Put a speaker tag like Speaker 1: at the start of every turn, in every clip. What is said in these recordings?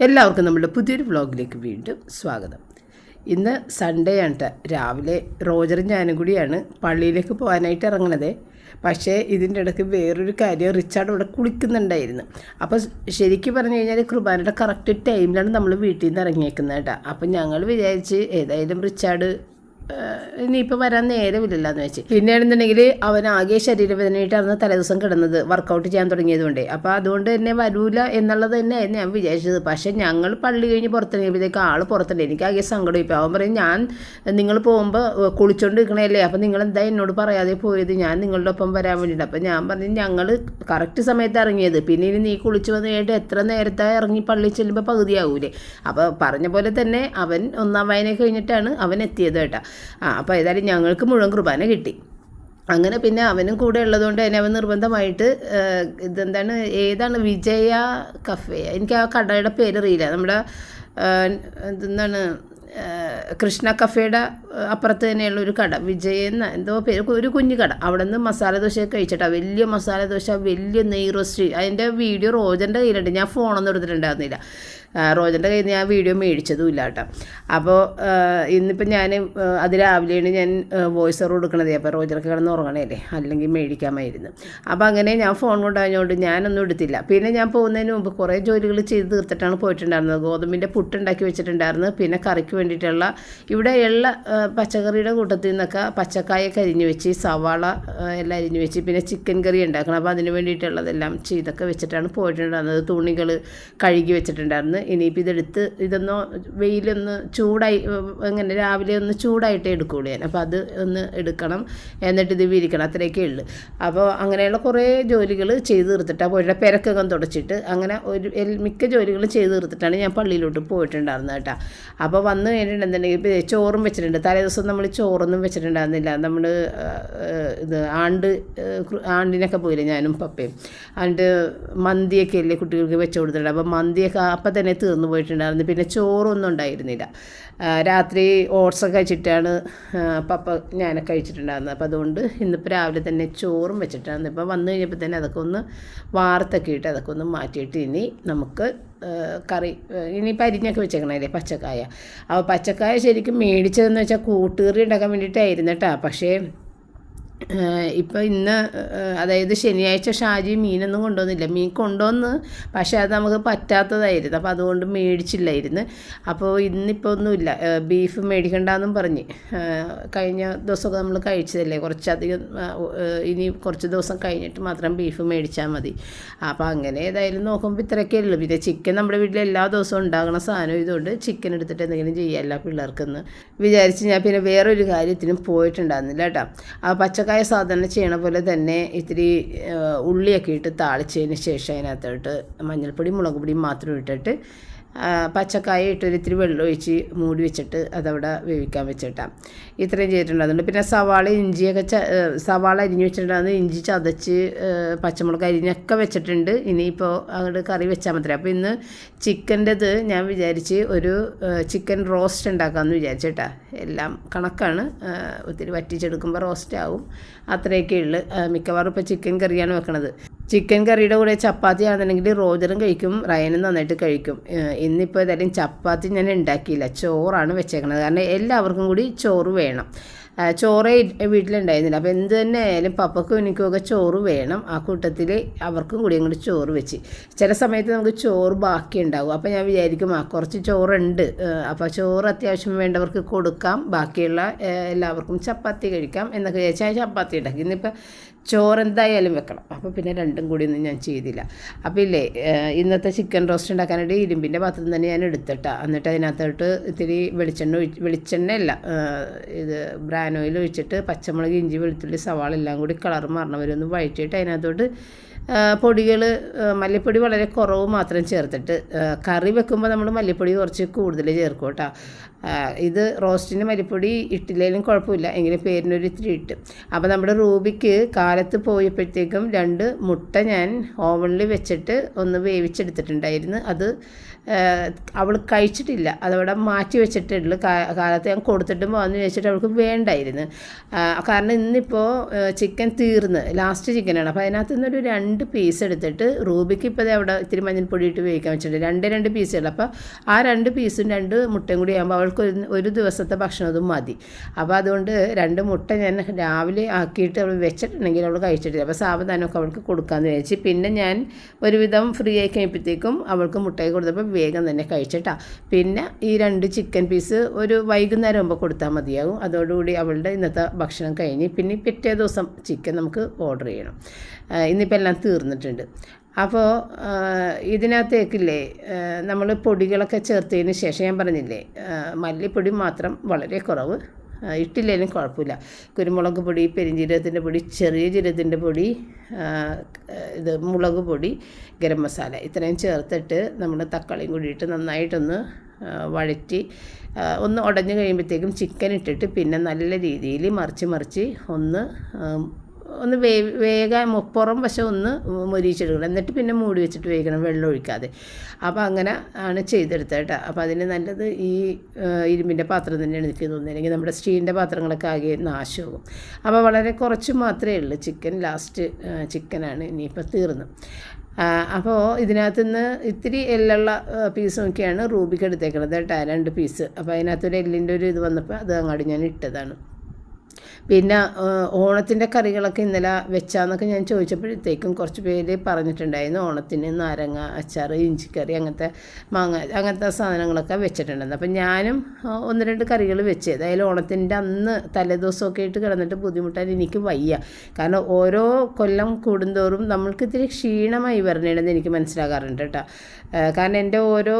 Speaker 1: എല്ലാവർക്കും നമ്മുടെ പുതിയൊരു വ്ളോഗിലേക്ക് വീണ്ടും സ്വാഗതം. ഇന്ന് സൺഡേ ആണ്. രാവിലെ റോജറും ഞാനും കൂടിയാണ് പള്ളിയിലേക്ക് പോകാനായിട്ട് ഇറങ്ങണത്. പക്ഷേ ഇതിന്റെ ഇടയ്ക്ക് വേറൊരു കാര്യം റിച്ചാർഡ് ഇവിടെ കുളിക്കുന്നുണ്ടായിരുന്നു. അപ്പോൾ ശരിക്കും പറഞ്ഞു കഴിഞ്ഞാൽ കുർബാനയുടെ കറക്റ്റ് ടൈമിലാണ് നമ്മൾ വീട്ടിൽ നിന്ന് ഇറങ്ങിയേക്കുന്നത് കേട്ടോ അപ്പം ഞങ്ങൾ വിചാരിച്ച് ഏതായാലും റിച്ചാർഡ് ഇനിയിപ്പോൾ വരാൻ നേരമില്ലല്ലോ എന്ന് വെച്ച്. പിന്നെയാണെന്നുണ്ടെങ്കിൽ അവൻ ആകെ ശരീരവേദനയായിട്ടാണ് തലേ ദിവസം കിടന്നത് വർക്കൗട്ട് ചെയ്യാൻ തുടങ്ങിയതുകൊണ്ട്. അപ്പോൾ അതുകൊണ്ട് തന്നെ വരൂല എന്നുള്ളത് തന്നെയായിരുന്നു ഞാൻ വിചാരിച്ചത്. പക്ഷേ ഞങ്ങൾ പള്ളി കഴിഞ്ഞ് പുറത്തിറങ്ങിയപ്പോഴത്തേക്ക് ആൾ പുറത്തുണ്ട്. എനിക്ക് ആകെ സങ്കടം ഇപ്പോൾ അവൻ പറയും ഞാൻ നിങ്ങൾ പോകുമ്പോൾ കുളിച്ചോണ്ട് നിൽക്കണല്ലേ അപ്പോൾ നിങ്ങൾ എന്താ എന്നോട് പറയാതെ പോയത്? ഞാൻ നിങ്ങളുടെ ഒപ്പം വരാൻ വേണ്ടിയിട്ട് അപ്പോൾ ഞാൻ പറഞ്ഞു ഞങ്ങൾ കറക്റ്റ് സമയത്ത് ഇറങ്ങിയത്. പിന്നെ ഇനി നീ കുളിച്ച് വന്ന് കഴിഞ്ഞിട്ട് എത്ര നേരത്തെ ഇറങ്ങി പള്ളി ചെല്ലുമ്പോൾ പകുതിയാവൂലേ? അപ്പോൾ പറഞ്ഞ പോലെ തന്നെ അവൻ ഒന്നാം വായന കഴിഞ്ഞിട്ടാണ് അവൻ എത്തിയത് കേട്ടോ. ആ അപ്പോൾ ഏതായാലും ഞങ്ങൾക്ക് മുഴുവൻ കുർബാന കിട്ടി. അങ്ങനെ പിന്നെ അവനും കൂടെ ഉള്ളതുകൊണ്ട് തന്നെ അവൻ നിർബന്ധമായിട്ട് ഇതെന്താണ് ഏതാണ് വിജയ കഫേ? എനിക്ക് ആ കടയുടെ പേരറിയില്ല നമ്മുടെ എന്താണ് കൃഷ്ണ കഫേയുടെ അപ്പുറത്ത് തന്നെയുള്ള ഒരു കട. വിജയ എന്ന എന്തോ പേര് ഒരു കുഞ്ഞു കട. അവിടെ നിന്ന് മസാല ദോശയൊക്കെ കഴിച്ചിട്ടാണ് വലിയ മസാല ദോശ വലിയ നെയ് റോസ്റ്റ്. അതിന്റെ വീഡിയോ റോജന്റെ കയ്യിലുണ്ട്. ഞാൻ ഫോണൊന്നും എടുത്തിട്ടുണ്ടായിരുന്നില്ല. റോജന്റെ കയ്യിൽ നിന്ന് ഞാൻ വീഡിയോ മേടിച്ചതും ഇല്ല കേട്ടോ. അപ്പോൾ ഇന്നിപ്പോൾ ഞാൻ അത് രാവിലെയാണ് ഞാൻ വോയിസ് ഓവർ കൊടുക്കണതേ. അപ്പോൾ റോജർക്ക് കിടന്ന് ഉറങ്ങണേല്ലേ? അല്ലെങ്കിൽ മേടിക്കാമായിരുന്നു. അപ്പോൾ അങ്ങനെ ഞാൻ ഫോൺ കൊണ്ടുപോയതുകൊണ്ട് ഞാനൊന്നും എടുത്തില്ല. പിന്നെ ഞാൻ പോകുന്നതിന് മുമ്പ് കുറേ ജോലികൾ ചെയ്ത് തീർത്തിട്ടാണ് പോയിട്ടുണ്ടായിരുന്നത്. ഗോതമ്പിന്റെ പുട്ടുണ്ടാക്കി വെച്ചിട്ടുണ്ടായിരുന്നു. പിന്നെ കറിക്ക് വേണ്ടിയിട്ടുള്ള ഇവിടെ ഉള്ള പച്ചക്കറിയുടെ കൂട്ടത്തിൽ നിന്നൊക്കെ പച്ചക്കായൊക്കെ അരിഞ്ഞു വെച്ച് സവാള എല്ലാം അരിഞ്ഞു വെച്ച് പിന്നെ ചിക്കൻ കറി ഉണ്ടാക്കണം. അപ്പോൾ അതിന് വേണ്ടിയിട്ടുള്ളതെല്ലാം ചെയ്തൊക്കെ വെച്ചിട്ടാണ് പോയിട്ടുണ്ടായിരുന്നത്. തുണികൾ കഴുകി വെച്ചിട്ടുണ്ടായിരുന്നു. ഇനിയിപ്പോൾ ഇതെടുത്ത് ഇതൊന്ന് വെയിലൊന്ന് ചൂടായി അങ്ങനെ രാവിലെ ഒന്ന് ചൂടായിട്ട് എടുക്കുകയുള്ളൂ ഞാൻ. അപ്പോൾ അത് ഒന്ന് എടുക്കണം. എന്നിട്ട് ഇത് വിരിക്കണം. അത്രയൊക്കെ ഉള്ളു. അപ്പോൾ അങ്ങനെയുള്ള കുറേ ജോലികൾ ചെയ്ത് അപ്പോൾ ഒരു പെരക്കകം തുടച്ചിട്ട് അങ്ങനെ ഒരു മിക്ക ജോലികൾ ചെയ്ത് തീർത്തിട്ടാണ് ഞാൻ പള്ളിയിലോട്ട് പോയിട്ടുണ്ടായിരുന്നത് കേട്ടോ. അപ്പോൾ വന്ന് കഴിഞ്ഞിട്ടുണ്ടെന്നുണ്ടെങ്കിൽ ഇപ്പോൾ ചോറും വെച്ചിട്ടുണ്ട്. തലേ ദിവസം നമ്മൾ ചോറൊന്നും വെച്ചിട്ടുണ്ടായിരുന്നില്ല. നമ്മൾ ഇത് ആണ്ട് ആണ്ടിനൊക്കെ പോയില്ലേ ഞാനും പപ്പയും. ആണ്ട് മന്തിയൊക്കെ അല്ലേ കുട്ടികൾക്ക് വെച്ച് കൊടുത്തിട്ടുണ്ട് അപ്പോൾ മന്തിയൊക്കെ അപ്പം തന്നെ തീർന്നു പോയിട്ടുണ്ടായിരുന്നു. പിന്നെ ചോറൊന്നും ഉണ്ടായിരുന്നില്ല. രാത്രി ഓട്സൊക്കെ കഴിച്ചിട്ടാണ് പപ്പ ഞാനൊക്കെ കഴിച്ചിട്ടുണ്ടായിരുന്നത്. അപ്പോൾ അതുകൊണ്ട് ഇന്നിപ്പോൾ രാവിലെ തന്നെ ചോറും വെച്ചിട്ടാണ്. ഇപ്പോൾ വന്നു കഴിഞ്ഞപ്പോൾ തന്നെ അതൊക്കെ ഒന്ന് വാർത്തൊക്കെ ഇട്ട് അതൊക്കെ ഒന്ന് മാറ്റിയിട്ട് ഇനി നമുക്ക് കറി ഇനി പരിഞ്ഞൊക്കെ വെച്ചേക്കണല്ലേ പച്ചക്കായ. അപ്പോൾ പച്ചക്കായ ശരിക്കും മേടിച്ചതെന്ന് വെച്ചാൽ കൂട്ടുകറി ഉണ്ടാക്കാൻ വേണ്ടിയിട്ടായിരുന്നു കേട്ടോ പക്ഷേ ഇപ്പോൾ ഇന്ന് അതായത് ശനിയാഴ്ച ഷാജി മീനൊന്നും കൊണ്ടുവന്നില്ല. മീൻ കൊണ്ടുവന്ന് പക്ഷേ അത് നമുക്ക് പറ്റാത്തതായിരുന്നു. അപ്പോൾ അതുകൊണ്ട് മേടിച്ചില്ലായിരുന്നു. അപ്പോൾ ഇന്നിപ്പോൾ ഒന്നുമില്ല. ബീഫ് മേടിക്കണ്ടെന്നും പറഞ്ഞ്. കഴിഞ്ഞ ദിവസമൊക്കെ നമ്മൾ കഴിച്ചതല്ലേ? കുറച്ചധികം ഇനി കുറച്ച് ദിവസം കഴിഞ്ഞിട്ട് മാത്രം ബീഫ് മേടിച്ചാൽ മതി. അപ്പോൾ അങ്ങനെ ഏതായാലും നോക്കുമ്പോൾ ഇത്രയൊക്കെ ഉള്ളൂ. പിന്നെ ചിക്കൻ നമ്മുടെ വീട്ടിൽ എല്ലാ ദിവസവും ഉണ്ടാകുന്ന സാധനം ഇതുകൊണ്ട് ചിക്കൻ എടുത്തിട്ട് എന്തെങ്കിലും ചെയ്യാമല്ല പിള്ളേർക്കെന്ന് വിചാരിച്ച് ഞാൻ പിന്നെ വേറൊരു കാര്യത്തിനും പോയിട്ടുണ്ടായിരുന്നില്ല കേട്ടോ. ആ പച്ചക്കായ സാധാരണ ചെയ്യണ പോലെ തന്നെ ഇത്തിരി ഉള്ളിയൊക്കെ ഇട്ട് താളിച്ചതിന് ശേഷം അതിനകത്തോട്ട് മഞ്ഞൾപ്പൊടി മുളക് പൊടിയും മാത്രം ഇട്ടിട്ട് പച്ചക്കായ ഇട്ട് വെള്ളം ഒഴിച്ച് മൂടി വെച്ചിട്ട് അതവിടെ വേവിക്കാൻ വെച്ചിട്ടാം. ഇത്രയും ചെയ്തിട്ടുണ്ടാകുന്നുണ്ട് പിന്നെ സവാള ഇഞ്ചിയൊക്കെ ച സവാള അരിഞ്ഞ് വെച്ചിട്ടുണ്ടാകുന്നു ഇഞ്ചി ചതച്ച് പച്ചമുളക് അരിഞ്ഞൊക്കെ വെച്ചിട്ടുണ്ട്. ഇനിയിപ്പോൾ അങ്ങോട്ട് കറി വെച്ചാൽ മാത്രമേ അപ്പോൾ ഇന്ന് ചിക്കന്റെത് ഞാൻ വിചാരിച്ച് ഒരു ചിക്കൻ റോസ്റ്റ് ഉണ്ടാക്കാമെന്ന് വിചാരിച്ചിട്ടാ. എല്ലാം കണക്കാണ്. ഒത്തിരി വറ്റിച്ചെടുക്കുമ്പോൾ റോസ്റ്റ് ആവും അത്രയൊക്കെ ഉള്ളു മിക്കവാറും ഇപ്പോൾ ചിക്കൻ കറിയാണ് വെക്കണത്. ചിക്കൻ കറിയുടെ കൂടെ ചപ്പാത്തി ആണെന്നുണ്ടെങ്കിൽ റോജറും കഴിക്കും റയനും നന്നായിട്ട് കഴിക്കും. ഇന്നിപ്പോൾ ഏതായാലും ചപ്പാത്തി ഞാൻ ഉണ്ടാക്കിയില്ല. ചോറാണ് വെച്ചേക്കണത്. കാരണം എല്ലാവർക്കും കൂടി ചോറ് വേണം. ചോറേ വീട്ടിലുണ്ടായിരുന്നില്ല. അപ്പോൾ എന്ത് തന്നെ ആയാലും പപ്പക്കും എനിക്കും ഒക്കെ ചോറ് വേണം. ആ കൂട്ടത്തിൽ അവർക്കും കൂടി അങ്ങോട്ട് ചോറ് വെച്ച്. ചില സമയത്ത് നമുക്ക് ചോറ് ബാക്കി ഉണ്ടാവും. അപ്പോൾ ഞാൻ വിചാരിക്കും ആ കുറച്ച് ചോറുണ്ട്. അപ്പോൾ ചോറ് അത്യാവശ്യം വേണ്ടവർക്ക് കൊടുക്കാം. ബാക്കിയുള്ള എല്ലാവർക്കും ചപ്പാത്തി കഴിക്കാം എന്നൊക്കെ വിചാരിച്ചാൽ ചപ്പാത്തി ഉണ്ടാക്കി. ഇന്നിപ്പോൾ ചോറ് എന്തായാലും വെക്കണം. അപ്പോൾ പിന്നെ രണ്ടും കൂടി ഒന്നും ഞാൻ ചെയ്തില്ല. അപ്പോൾ ഇല്ലേ ഇന്നത്തെ ചിക്കൻ റോസ്റ്റ് ഉണ്ടാക്കാനായിട്ട് ഇരുമ്പിന്റെ പാത്രം തന്നെ ഞാൻ എടുത്തിട്ടാ. എന്നിട്ട് അതിനകത്തോട്ട് ഇത്തിരി വെളിച്ചെണ്ണ ഒഴിച്ച് വെളിച്ചെണ്ണ അല്ല ഇത് ബ്രാൻ ഓയിൽ ഒഴിച്ചിട്ട് പച്ചമുളക് ഇഞ്ചി വെളുത്തുള്ളി സവാള എല്ലാം കൂടി കളർ മാറണവരൊന്ന് വഴറ്റിയിട്ട് അതിനകത്തോട്ട് പൊടികൾ മല്ലിപ്പൊടി വളരെ കുറവ് മാത്രം ചേർത്തിട്ട് കറി വെക്കുമ്പോൾ നമ്മൾ മല്ലിപ്പൊടി കുറച്ച് കൂടുതൽ ചേർക്കും കേട്ടോ. ഇത് റോസ്റ്റിന് മല്ലിപ്പൊടി ഇട്ടില്ലെങ്കിലും കുഴപ്പമില്ല എങ്കിലും പേരിനൊരു ഇത്തിരി ഇട്ട്. അപ്പോൾ നമ്മുടെ റൂബിക്ക് കാലത്ത് പോയപ്പോഴത്തേക്കും രണ്ട് മുട്ട ഞാൻ ഓവനിൽ വെച്ചിട്ട് ഒന്ന് വേവിച്ചെടുത്തിട്ടുണ്ടായിരുന്നു. അത് അവൾ കഴിച്ചിട്ടില്ല. അതവിടെ മാറ്റി വെച്ചിട്ടുള്ളൂ. കാലത്ത് ഞാൻ കൊടുത്തിട്ടും പോകാമെന്ന് വെച്ചിട്ട് അവൾക്ക് വേണ്ടായിരുന്നു. കാരണം ഇന്നിപ്പോൾ ചിക്കൻ തീർന്ന്. ലാസ്റ്റ് ചിക്കനാണ് അപ്പോൾ അതിനകത്ത് നിന്നൊരു രണ്ട് പീസ് എടുത്തിട്ട് റൂബിക്ക് ഇപ്പോൾ അവിടെ ഇത്തിരി മഞ്ഞൾപ്പൊടി ഇട്ട് ഉപയോഗിക്കാൻ വെച്ചിട്ടുണ്ട്. രണ്ട് രണ്ട് പീസുകൾ അപ്പോൾ ആ രണ്ട് പീസും രണ്ട് മുട്ടയും കൂടി ആകുമ്പോൾ അവൾക്ക് ഒരു ദിവസത്തെ ഭക്ഷണം അതും മതി. അപ്പോൾ അതുകൊണ്ട് രണ്ട് മുട്ട ഞാൻ രാവിലെ ആക്കിയിട്ട് അവൾ വെച്ചിട്ടുണ്ടെങ്കിൽ അവൾ കഴിച്ചിട്ടില്ല. അപ്പോൾ സാവധാനമൊക്കെ അവൾക്ക് കൊടുക്കാമെന്ന് വിചാരിച്ച്. പിന്നെ ഞാൻ ഒരുവിധം ഫ്രീ ആയി കഴിയുമ്പോഴത്തേക്കും അവൾക്ക് മുട്ടയൊക്കെ കൊടുത്തപ്പോൾ വേഗം തന്നെ കഴിച്ചിട്ടാ. പിന്നെ ഈ രണ്ട് ചിക്കൻ പീസ് ഒരു വൈകുന്നേരം ആകുമ്പോൾ കൊടുത്താൽ മതിയാകും അതോടുകൂടി അവളുടെ ഇന്നത്തെ ഭക്ഷണം കഴിഞ്ഞ് പിന്നെ പിറ്റേ ദിവസം ചിക്കൻ നമുക്ക് ഓർഡർ ചെയ്യണം. ഇന്നിപ്പോൾ എല്ലാം തീർന്നിട്ടുണ്ട്. അപ്പോൾ ഇതിനകത്തേക്കില്ലേ നമ്മൾ പൊടികളൊക്കെ ചേർത്തതിന് ശേഷം ഞാൻ പറഞ്ഞില്ലേ മല്ലിപ്പൊടി മാത്രം വളരെ കുറവ്. ഇട്ടില്ലെങ്കിലും കുഴപ്പമില്ല. കുരുമുളക് പൊടി പെരിഞ്ജീരകത്തിന്റെ പൊടി ചെറിയ ജീരകത്തിന്റെ പൊടി ഇത് മുളക് പൊടി ഗരം മസാല ഇത്രയും ചേർത്തിട്ട് നമ്മൾ തക്കാളിയും കൂടി ഇട്ട് നന്നായിട്ടൊന്ന് വഴറ്റി ഒന്ന് ഉടഞ്ഞു കഴിയുമ്പോഴത്തേക്കും ചിക്കൻ ഇട്ടിട്ട് പിന്നെ നല്ല രീതിയിൽ മറിച്ച് മറിച്ച് ഒന്ന് ഒന്ന് വേ വേഗം മുപ്പുറം വശം ഒന്ന് മൊരിച്ചെടുക്കണം എന്നിട്ട് പിന്നെ മൂടി വെച്ചിട്ട് വേഗണം വെള്ളം ഒഴിക്കാതെ. അപ്പോൾ അങ്ങനെ ആണ് ചെയ്തെടുത്തത് കേട്ടോ. അപ്പോൾ അതിന് നല്ലത് ഈ ഇരുമ്പിന്റെ പാത്രം തന്നെയാണ് എനിക്ക് തോന്നുന്നത്. അല്ലെങ്കിൽ നമ്മുടെ സ്റ്റീലിന്റെ പാത്രങ്ങളൊക്കെ ആകെ നാശമാകും. അപ്പോൾ വളരെ കുറച്ച് മാത്രമേ ഉള്ളൂ. ചിക്കൻ ലാസ്റ്റ് ചിക്കനാണ് ഇനിയിപ്പോൾ തീർന്നു. അപ്പോൾ ഇതിനകത്ത് നിന്ന് ഇത്തിരി എല്ലുള്ള പീസ് നോക്കിയാണ് റൂബിക്ക് എടുത്തേക്കുന്നത് കേട്ടോ. രണ്ട് പീസ് അപ്പോൾ അതിനകത്തൊരു എല്ലിന്റെ ഒരു ഇത് വന്നപ്പോൾ അത് അങ്ങോട്ട് ഞാൻ ഇട്ടതാണ്. പിന്നെ ഓണത്തിന്റെ കറികളൊക്കെ ഇന്നലെ വെച്ചാന്നൊക്കെ ഞാൻ ചോദിച്ചപ്പോഴത്തേക്കും കുറച്ച് പേര് പറഞ്ഞിട്ടുണ്ടായിരുന്നു. ഓണത്തിന് നാരങ്ങ അച്ചാർ ഇഞ്ചിക്കറി അങ്ങനത്തെ മാങ്ങ അങ്ങനത്തെ സാധനങ്ങളൊക്കെ വെച്ചിട്ടുണ്ടായിരുന്നു. അപ്പം ഞാനും ഒന്ന് രണ്ട് കറികൾ വെച്ച്. അതായത് ഓണത്തിന്റെ അന്ന് തലേദിവസമൊക്കെ ആയിട്ട് കിടന്നിട്ട് ബുദ്ധിമുട്ടാൻ എനിക്ക് വയ്യ. കാരണം ഓരോ കൊല്ലം കൂടുന്തോറും നമ്മൾക്ക് ക്ഷീണമായി വരണേണ്ടെന്ന് എനിക്ക് മനസ്സിലാകാറുണ്ട് കേട്ടോ. കാരണം എന്റെ ഓരോ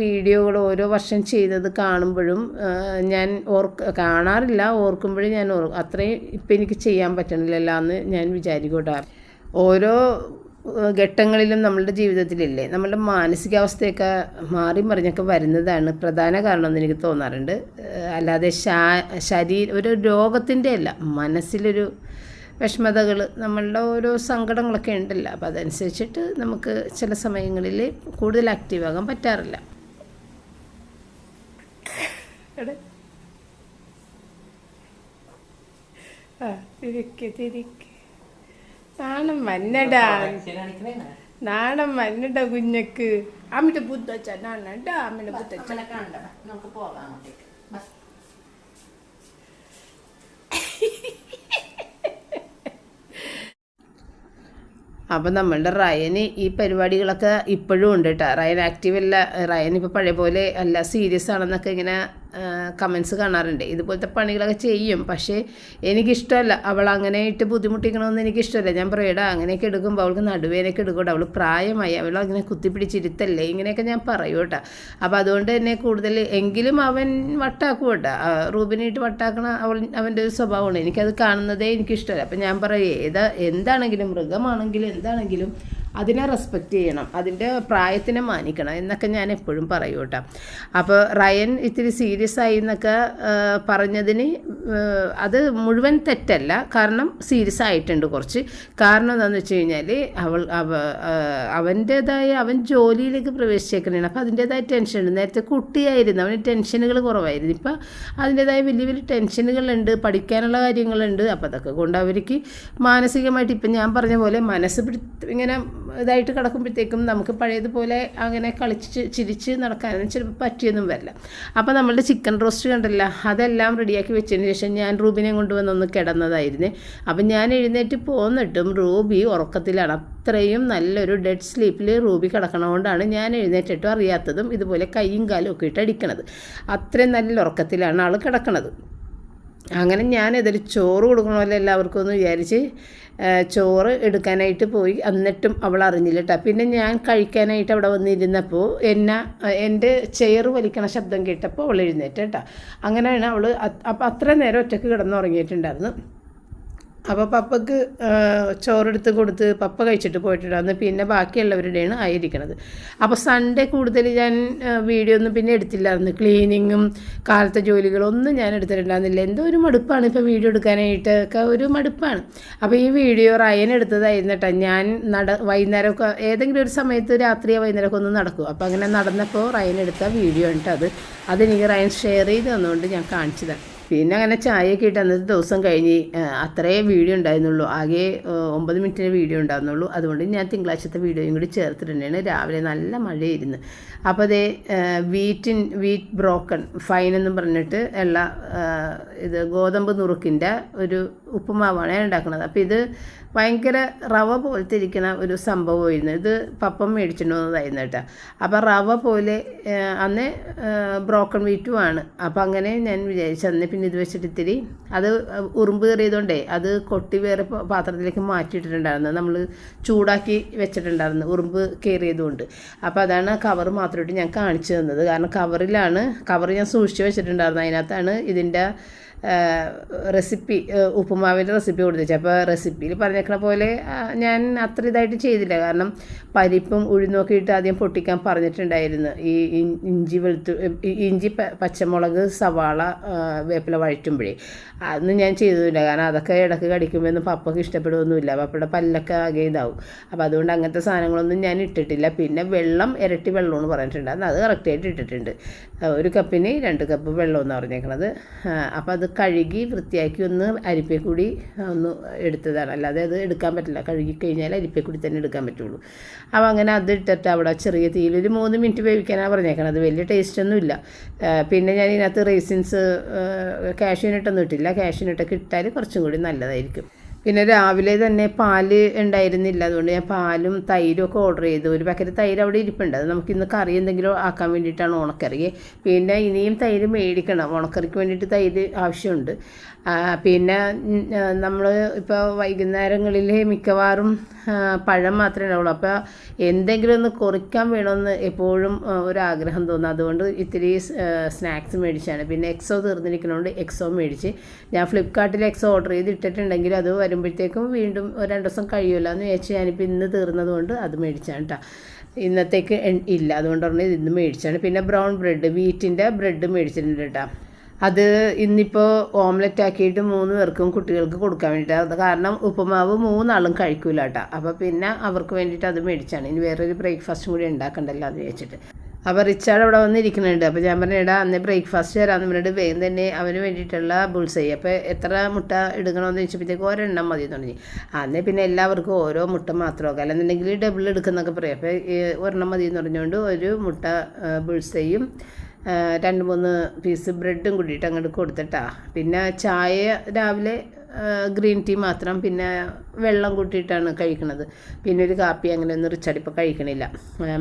Speaker 1: വീഡിയോകൾ ഓരോ വർഷം ചെയ്തത് കാണുമ്പോഴും ഞാൻ ഓർ കാണാറില്ല ഓർക്കുമ്പോഴും ഞാൻ അത്രയും ഇപ്പം എനിക്ക് ചെയ്യാൻ പറ്റണില്ലല്ലോ എന്ന് ഞാൻ വിചാരിക്കൂട്ടാ. ഓരോ ഘട്ടങ്ങളിലും നമ്മളുടെ ജീവിതത്തിലില്ലേ നമ്മളുടെ മാനസികാവസ്ഥയൊക്കെ മാറി മറിഞ്ഞൊക്കെ വരുന്നതാണ് പ്രധാന കാരണം എന്ന് എനിക്ക് തോന്നാറുണ്ട്. അല്ലാതെ ശാ ശരീര ഒരു രോഗത്തിന്റെ അല്ല മനസ്സിലൊരു വിഷമതകൾ നമ്മളുടെ ഓരോ സങ്കടങ്ങളൊക്കെ ഉണ്ടല്ലോ. അപ്പോൾ അതനുസരിച്ചിട്ട് നമുക്ക് ചില സമയങ്ങളിൽ കൂടുതൽ ആക്റ്റീവ് ആകാൻ പറ്റാറില്ല. തിരിക്ക് തിരിക്ക് നാണം മന്നടാ നാണം മന്നട കുഞ്ഞക്ക്. അമ്മിന്റെ ബുദ്ധച്ച നാണടാ അമ്മിന്റെ ബുദ്ധച്ച
Speaker 2: നമുക്ക് പോകാം
Speaker 1: അപ്പം നമ്മളുടെ റയന് ഈ പരിപാടികളൊക്കെ ഇപ്പോഴും ഉണ്ട് കേട്ടോ റയൻ ആക്റ്റീവ് അല്ല റയൻ ഇപ്പോൾ പഴയ പോലെ അല്ല സീരിയസ് ആണെന്നൊക്കെ ഇങ്ങനെ കമൻസ് കാണാറുണ്ട്. ഇതുപോലത്തെ പണികളൊക്കെ ചെയ്യും. പക്ഷേ എനിക്കിഷ്ടമല്ല. അവൾ അങ്ങനെ ഇട്ട് ബുദ്ധിമുട്ടിക്കണമെന്ന് എനിക്കിഷ്ടമല്ല. ഞാൻ പറയടാ അങ്ങനെയൊക്കെ എടുക്കുമ്പോൾ അവൾക്ക് നടുവേനൊക്കെ എടുക്കട്ടെ അവൾ പ്രായമായി. അവൾ അങ്ങനെ കുത്തിപ്പിടിച്ചിരുത്തല്ലേ? ഇങ്ങനെയൊക്കെ ഞാൻ പറയൂ കേട്ടോ. അപ്പോൾ അതുകൊണ്ട് തന്നെ കൂടുതൽ എങ്കിലും അവൻ വട്ടാക്കും കേട്ടോ. റൂബിനായിട്ട് വട്ടാക്കണ അവൾ അവന്റെ ഒരു സ്വഭാവമാണ്. എനിക്കത് കാണുന്നതേ എനിക്കിഷ്ടമല്ല. അപ്പം ഞാൻ പറയും ഏതാ എന്താണെങ്കിലും മൃഗമാണെങ്കിലും എന്താണെങ്കിലും അതിനെ റെസ്പെക്റ്റ് ചെയ്യണം അതിന്റെ പ്രായത്തിനെ മാനിക്കണം എന്നൊക്കെ ഞാൻ എപ്പോഴും പറയൂ കേട്ടോ. അപ്പോൾ റയൻ ഇത്തിരി സീരിയസ് ആയി എന്നൊക്കെ പറഞ്ഞതിന് അത് മുഴുവൻ തെറ്റല്ല കാരണം സീരിയസ് ആയിട്ടുണ്ട് കുറച്ച്. കാരണം എന്താണെന്ന് വെച്ച് കഴിഞ്ഞാൽ അവൾ അവ അവന്റേതായ അവൻ ജോലിയിലേക്ക് പ്രവേശിച്ചേക്കണേ അപ്പോൾ അതിന്റേതായ ടെൻഷൻ ഉണ്ട്. നേരത്തെ കുട്ടിയായിരുന്നു അവന് ടെൻഷനുകൾ കുറവായിരുന്നു. ഇപ്പം അതിന്റേതായ വലിയ വലിയ ടെൻഷനുകളുണ്ട് പഠിക്കാനുള്ള കാര്യങ്ങളുണ്ട്. അപ്പോൾ അതൊക്കെ കൊണ്ട് അവർക്ക് മാനസികമായിട്ട് ഇപ്പം ഞാൻ പറഞ്ഞ പോലെ മനസ്സ് ഇങ്ങനെ ഇതായിട്ട് കിടക്കുമ്പോഴത്തേക്കും നമുക്ക് പഴയതുപോലെ അങ്ങനെ കളിച്ച് ചിരിച്ച് നടക്കാനും ചിലപ്പോൾ പറ്റിയൊന്നും വരില്ല. അപ്പോൾ നമ്മളുടെ ചിക്കൻ റോസ്റ്റ് കണ്ടല്ല. അതെല്ലാം റെഡിയാക്കി വെച്ചതിന് ശേഷം ഞാൻ റൂബിനെ കൊണ്ടുവന്നൊന്ന് കിടന്നതായിരുന്നു. അപ്പം ഞാൻ എഴുന്നേറ്റ് പോന്നിട്ടും റൂബി ഉറക്കത്തിലാണ്. അത്രയും നല്ലൊരു ഡെഡ് സ്ലീപ്പിൽ റൂബി കിടക്കണതുകൊണ്ടാണ് ഞാൻ എഴുന്നേറ്റിട്ടും അറിയാത്തതും ഇതുപോലെ കൈയും കാലും ഒക്കെ ഇട്ട് അടിക്കണത്. അത്രയും നല്ല ഉറക്കത്തിലാണ് ആൾ കിടക്കണത്. അങ്ങനെ ഞാൻ ഇതിൽ ചോറ് കൊടുക്കണമല്ലോ എല്ലാവർക്കും എന്ന് വിചാരിച്ച് ചോറ് എടുക്കാനായിട്ട് പോയി. എന്നിട്ടും അവൾ അറിഞ്ഞില്ല കേട്ടോ പിന്നെ ഞാൻ കഴിക്കാനായിട്ട് അവിടെ വന്നിരുന്നപ്പോൾ എന്നെ എന്റെ ചെയർ വലിക്കണ ശബ്ദം കേട്ടപ്പോൾ അവൾ എഴുന്നേറ്റ് കേട്ടോ അങ്ങനെയാണ് അവൾ അപ്പം അത്ര നേരം ഒറ്റയ്ക്ക് കിടന്നുറങ്ങിയിട്ടുണ്ടായിരുന്നു. അപ്പോൾ പപ്പക്ക് ചോറെടുത്ത് കൊടുത്ത് പപ്പ കഴിച്ചിട്ട് പോയിട്ടുണ്ടായിരുന്നു പിന്നെ ബാക്കിയുള്ളവരുടെയാണ് ആയിരിക്കണത്. അപ്പോൾ സൺഡേ കൂടുതൽ ഞാൻ വീഡിയോ ഒന്നും പിന്നെ എടുത്തില്ലായിരുന്നു. ക്ലീനിങ്ങും കാലത്തെ ജോലികളൊന്നും ഞാൻ എടുത്തിട്ടുണ്ടായിരുന്നില്ല. എന്തോ ഒരു മടുപ്പാണ് ഇപ്പോൾ വീഡിയോ എടുക്കാനായിട്ട് ഒക്കെ ഒരു മടുപ്പാണ്. അപ്പോൾ ഈ വീഡിയോ റയൻ എടുത്തതായിരുന്നു കേട്ടോ ഞാൻ നട വൈകുന്നേരമൊക്കെ ഏതെങ്കിലും ഒരു സമയത്ത് രാത്രിയോ വൈകുന്നേരമൊക്കെ ഒന്ന് നടക്കും അപ്പോൾ അങ്ങനെ നടന്നപ്പോൾ റയൻ എടുത്ത വീഡിയോ ഉണ്ട് അത്. അതെനിക്ക് റയൻ ഷെയർ ചെയ്ത് തന്നുകൊണ്ട് ഞാൻ കാണിച്ചതാണ് പിന്നെ അങ്ങനെ ചായയൊക്കെ ഇട്ട് അന്നത്തെ ദിവസം കഴിഞ്ഞ് അത്രേ വീഡിയോ ഉണ്ടായിരുന്നുള്ളൂ. ആകെ ഒമ്പത് മിനിറ്റിന് വീഡിയോ ഉണ്ടായിരുന്നുള്ളൂ അതുകൊണ്ട് ഞാൻ തിങ്കളാഴ്ചത്തെ വീഡിയോയും കൂടി ചേർത്തിട്ടുണ്ടാണ് രാവിലെ നല്ല മഴയായിരുന്നു. അപ്പോൾ അതേ വീറ്റിൻ വീറ്റ് ബ്രോക്കൺ ഫൈൻ എന്നും പറഞ്ഞിട്ട് ഉള്ള ഇത് ഗോതമ്പ് നുറുക്കിന്റെ ഒരു ഉപ്പുമാവാണ് ഉണ്ടാക്കുന്നത്. അപ്പോൾ ഇത് ഭയങ്കര റവ പോലത്തെ ഇരിക്കുന്ന ഒരു സംഭവമായിരുന്നു. ഇത് പപ്പം മേടിച്ചിട്ട് വന്നതായിരുന്നു കേട്ടോ. അപ്പോൾ റവ പോലെ അന്ന് ബ്രോക്കൺ വീറ്റുമാണ് അപ്പോൾ അങ്ങനെ ഞാൻ വിചാരിച്ചു അന്ന് പിന്നെ ഇത് വെച്ചിട്ട് ഇത്തിരി അത് ഉറുമ്പ് കയറിയതുകൊണ്ടേ അത് കൊട്ടി വേറെ പാത്രത്തിലേക്ക് മാറ്റിയിട്ടിട്ടുണ്ടായിരുന്നു. നമ്മൾ ചൂടാക്കി വെച്ചിട്ടുണ്ടായിരുന്നു ഉറുമ്പ് കയറിയതുകൊണ്ട്. അപ്പോൾ അതാണ് കവർ മാത്രമായിട്ട് ഞാൻ കാണിച്ചു തന്നത്. കാരണം കവറിലാണ് കവർ ഞാൻ സൂക്ഷിച്ച് വെച്ചിട്ടുണ്ടായിരുന്നു. അതിനകത്താണ് ഇതിന്റെ റെസിപ്പി ഉപ്പുമാവിന്റെ റെസിപ്പി കൊടുത്തിച്ചു അപ്പോൾ റെസിപ്പിയിൽ പറഞ്ഞേക്കണ പോലെ ഞാൻ അത്ര ഇതായിട്ട് ചെയ്തില്ല. കാരണം പരിപ്പും ഉഴുന്നൊക്കെ ഇട്ട് ആദ്യം പൊട്ടിക്കാൻ പറഞ്ഞിട്ടുണ്ടായിരുന്നു. ഈ ഇഞ്ചി വെളുത്തു ഇഞ്ചി പച്ചമുളക് സവാള വേപ്പില വഴറ്റുമ്പോഴേ അന്ന് ഞാൻ ചെയ്തതില്ല കാരണം അതൊക്കെ ഇടയ്ക്ക് കടിക്കുമ്പോൾ പപ്പക്ക് ഇഷ്ടപ്പെടുകയൊന്നുമില്ല. പപ്പയുടെ പല്ലൊക്കെ ആകെ ഇതാവും. അപ്പോൾ അതുകൊണ്ട് അങ്ങനത്തെ സാധനങ്ങളൊന്നും ഞാൻ ഇട്ടിട്ടില്ല. പിന്നെ വെള്ളം ഇരട്ടി വെള്ളമെന്ന് പറഞ്ഞിട്ടുണ്ട് അത് കറക്റ്റായിട്ട് ഇട്ടിട്ടുണ്ട്. ഒരു കപ്പിന് രണ്ട് കപ്പ് വെള്ളം എന്ന് പറഞ്ഞേക്കണത് അപ്പോൾ അത് കഴുകി വൃത്തിയാക്കി ഒന്ന് അരിപ്പേ കൂടി ഒന്ന് എടുത്തതാണ്. അല്ലാതെ അത് എടുക്കാൻ പറ്റില്ല. കഴുകി കഴിഞ്ഞാൽ അരിപ്പേ കൂടി തന്നെ എടുക്കാൻ പറ്റുള്ളൂ. അപ്പോൾ അങ്ങനെ അത് ഇട്ടിട്ട് അവിടെ ചെറിയ തീയിൽ ഒരു മൂന്ന് മിനിറ്റ് വേവിക്കാനാണ് പറഞ്ഞേക്കണത്. വലിയ ടേസ്റ്റൊന്നും ഇല്ല. പിന്നെ ഞാൻ ഇതിനകത്ത് റേസിൻസ് ക്യാഷ്യൂനിട്ടൊന്നും ഇട്ടില്ല. ക്യാഷ്യൂനിട്ടൊക്കെ ഇട്ടാൽ കുറച്ചും കൂടി നല്ലതായിരിക്കും. പിന്നെ രാവിലെ തന്നെ പാൽ ഉണ്ടായിരുന്നില്ല. അതുകൊണ്ട് ഞാൻ പാലും തൈരും ഒക്കെ ഓർഡർ ചെയ്തു. ഒരു പാക്കറ്റ് തൈര് അവിടെ ഇരിപ്പുണ്ട്. അത് നമുക്ക് ഇന്ന് കറി എന്തെങ്കിലും ആക്കാൻ വേണ്ടിയിട്ടാണ് ഉണക്കറി പിന്നെ ഇനിയും തൈര് മേടിക്കണം. ഉണക്കറിക്ക് വേണ്ടിയിട്ട് തൈര് ആവശ്യമുണ്ട്. പിന്നെ നമ്മൾ ഇപ്പോൾ വൈകുന്നേരങ്ങളിൽ മിക്കവാറും പഴം മാത്രമേ ഉണ്ടാവുള്ളൂ. അപ്പോൾ എന്തെങ്കിലും ഒന്ന് കുറിക്കാൻ വേണമെന്ന് എപ്പോഴും ഒരാഗ്രഹം തോന്നും. അതുകൊണ്ട് ഇത്തിരി സ്നാക്സ് മേടിച്ചാണ്. പിന്നെ എക്സോ തീർന്നിരിക്കുന്നതുകൊണ്ട് എക്സോ മേടിച്ച്. ഞാൻ ഫ്ലിപ്കാർട്ടിൽ എക്സോ ഓർഡർ ചെയ്ത് ഇട്ടിട്ടുണ്ടെങ്കിൽ അത് വരുമ്പോഴത്തേക്കും വീണ്ടും രണ്ട് ദിവസം കഴിയുമല്ലോ എന്ന് വെച്ച് ഞാനിപ്പോൾ ഇന്ന് തീർന്നതുകൊണ്ട് അത് മേടിച്ചാണ് കേട്ടോ ഇന്നത്തേക്ക് ഇല്ല. അതുകൊണ്ട് പറഞ്ഞാൽ ഇന്ന് മേടിച്ചാണ്. പിന്നെ ബ്രൗൺ ബ്രെഡ് വീറ്റിന്റെ ബ്രെഡ് മേടിച്ചിട്ടുണ്ട് കേട്ടോ അത് ഇന്നിപ്പോൾ ഓംലെറ്റ് ആക്കിയിട്ട് മൂന്ന് പേർക്കും കുട്ടികൾക്ക് കൊടുക്കാൻ വേണ്ടിയിട്ടാണ് കാരണം ഉപ്പുമാവ് മൂന്നാളും കഴിക്കൂല കേട്ടോ അപ്പോൾ പിന്നെ അവർക്ക് വേണ്ടിയിട്ട് അത് മേടിച്ചാണ്. ഇനി വേറൊരു ബ്രേക്ക്ഫാസ്റ്റും കൂടി ഉണ്ടാക്കണ്ടല്ലോ അത് വെച്ചിട്ട്. അപ്പോൾ റിച്ചാർഡ് അവിടെ വന്നിരിക്കുന്നുണ്ട്. അപ്പോൾ ഞാൻ പറഞ്ഞു ഇടാ അന്ന് ബ്രേക്ക്ഫാസ്റ്റ് തരാമെന്ന് പറഞ്ഞിട്ട് വേഗം തന്നെ അവന് വേണ്ടിയിട്ടുള്ള ബുൾസൈ അപ്പോൾ എത്ര മുട്ട എടുക്കണമെന്ന് ചോദിച്ചപ്പോഴത്തേക്ക് ഒരെണ്ണം മതി എന്ന് പറഞ്ഞു. അന്നേ പിന്നെ എല്ലാവർക്കും ഓരോ മുട്ട മാത്രമൊക്കെ അല്ലെന്നുണ്ടെങ്കിൽ ഡബിൾ എടുക്കുന്നൊക്കെ പറയും. അപ്പോൾ ഒരെണ്ണം മതി എന്ന് പറഞ്ഞുകൊണ്ട് ഒരു മുട്ട ബുൾസയും രണ്ട് മൂന്ന് പീസ് ബ്രെഡും കൂടിയിട്ട് അങ്ങോട്ട് കൊടുത്തിട്ടാ. പിന്നെ ചായ രാവിലെ ഗ്രീൻ ടീ മാത്രം പിന്നെ വെള്ളം കൂട്ടിയിട്ടാണ് കഴിക്കുന്നത് പിന്നെ ഒരു കാപ്പി അങ്ങനെ ഒന്നും റിച്ചാർഡ് ഇപ്പോൾ കഴിക്കണില്ല.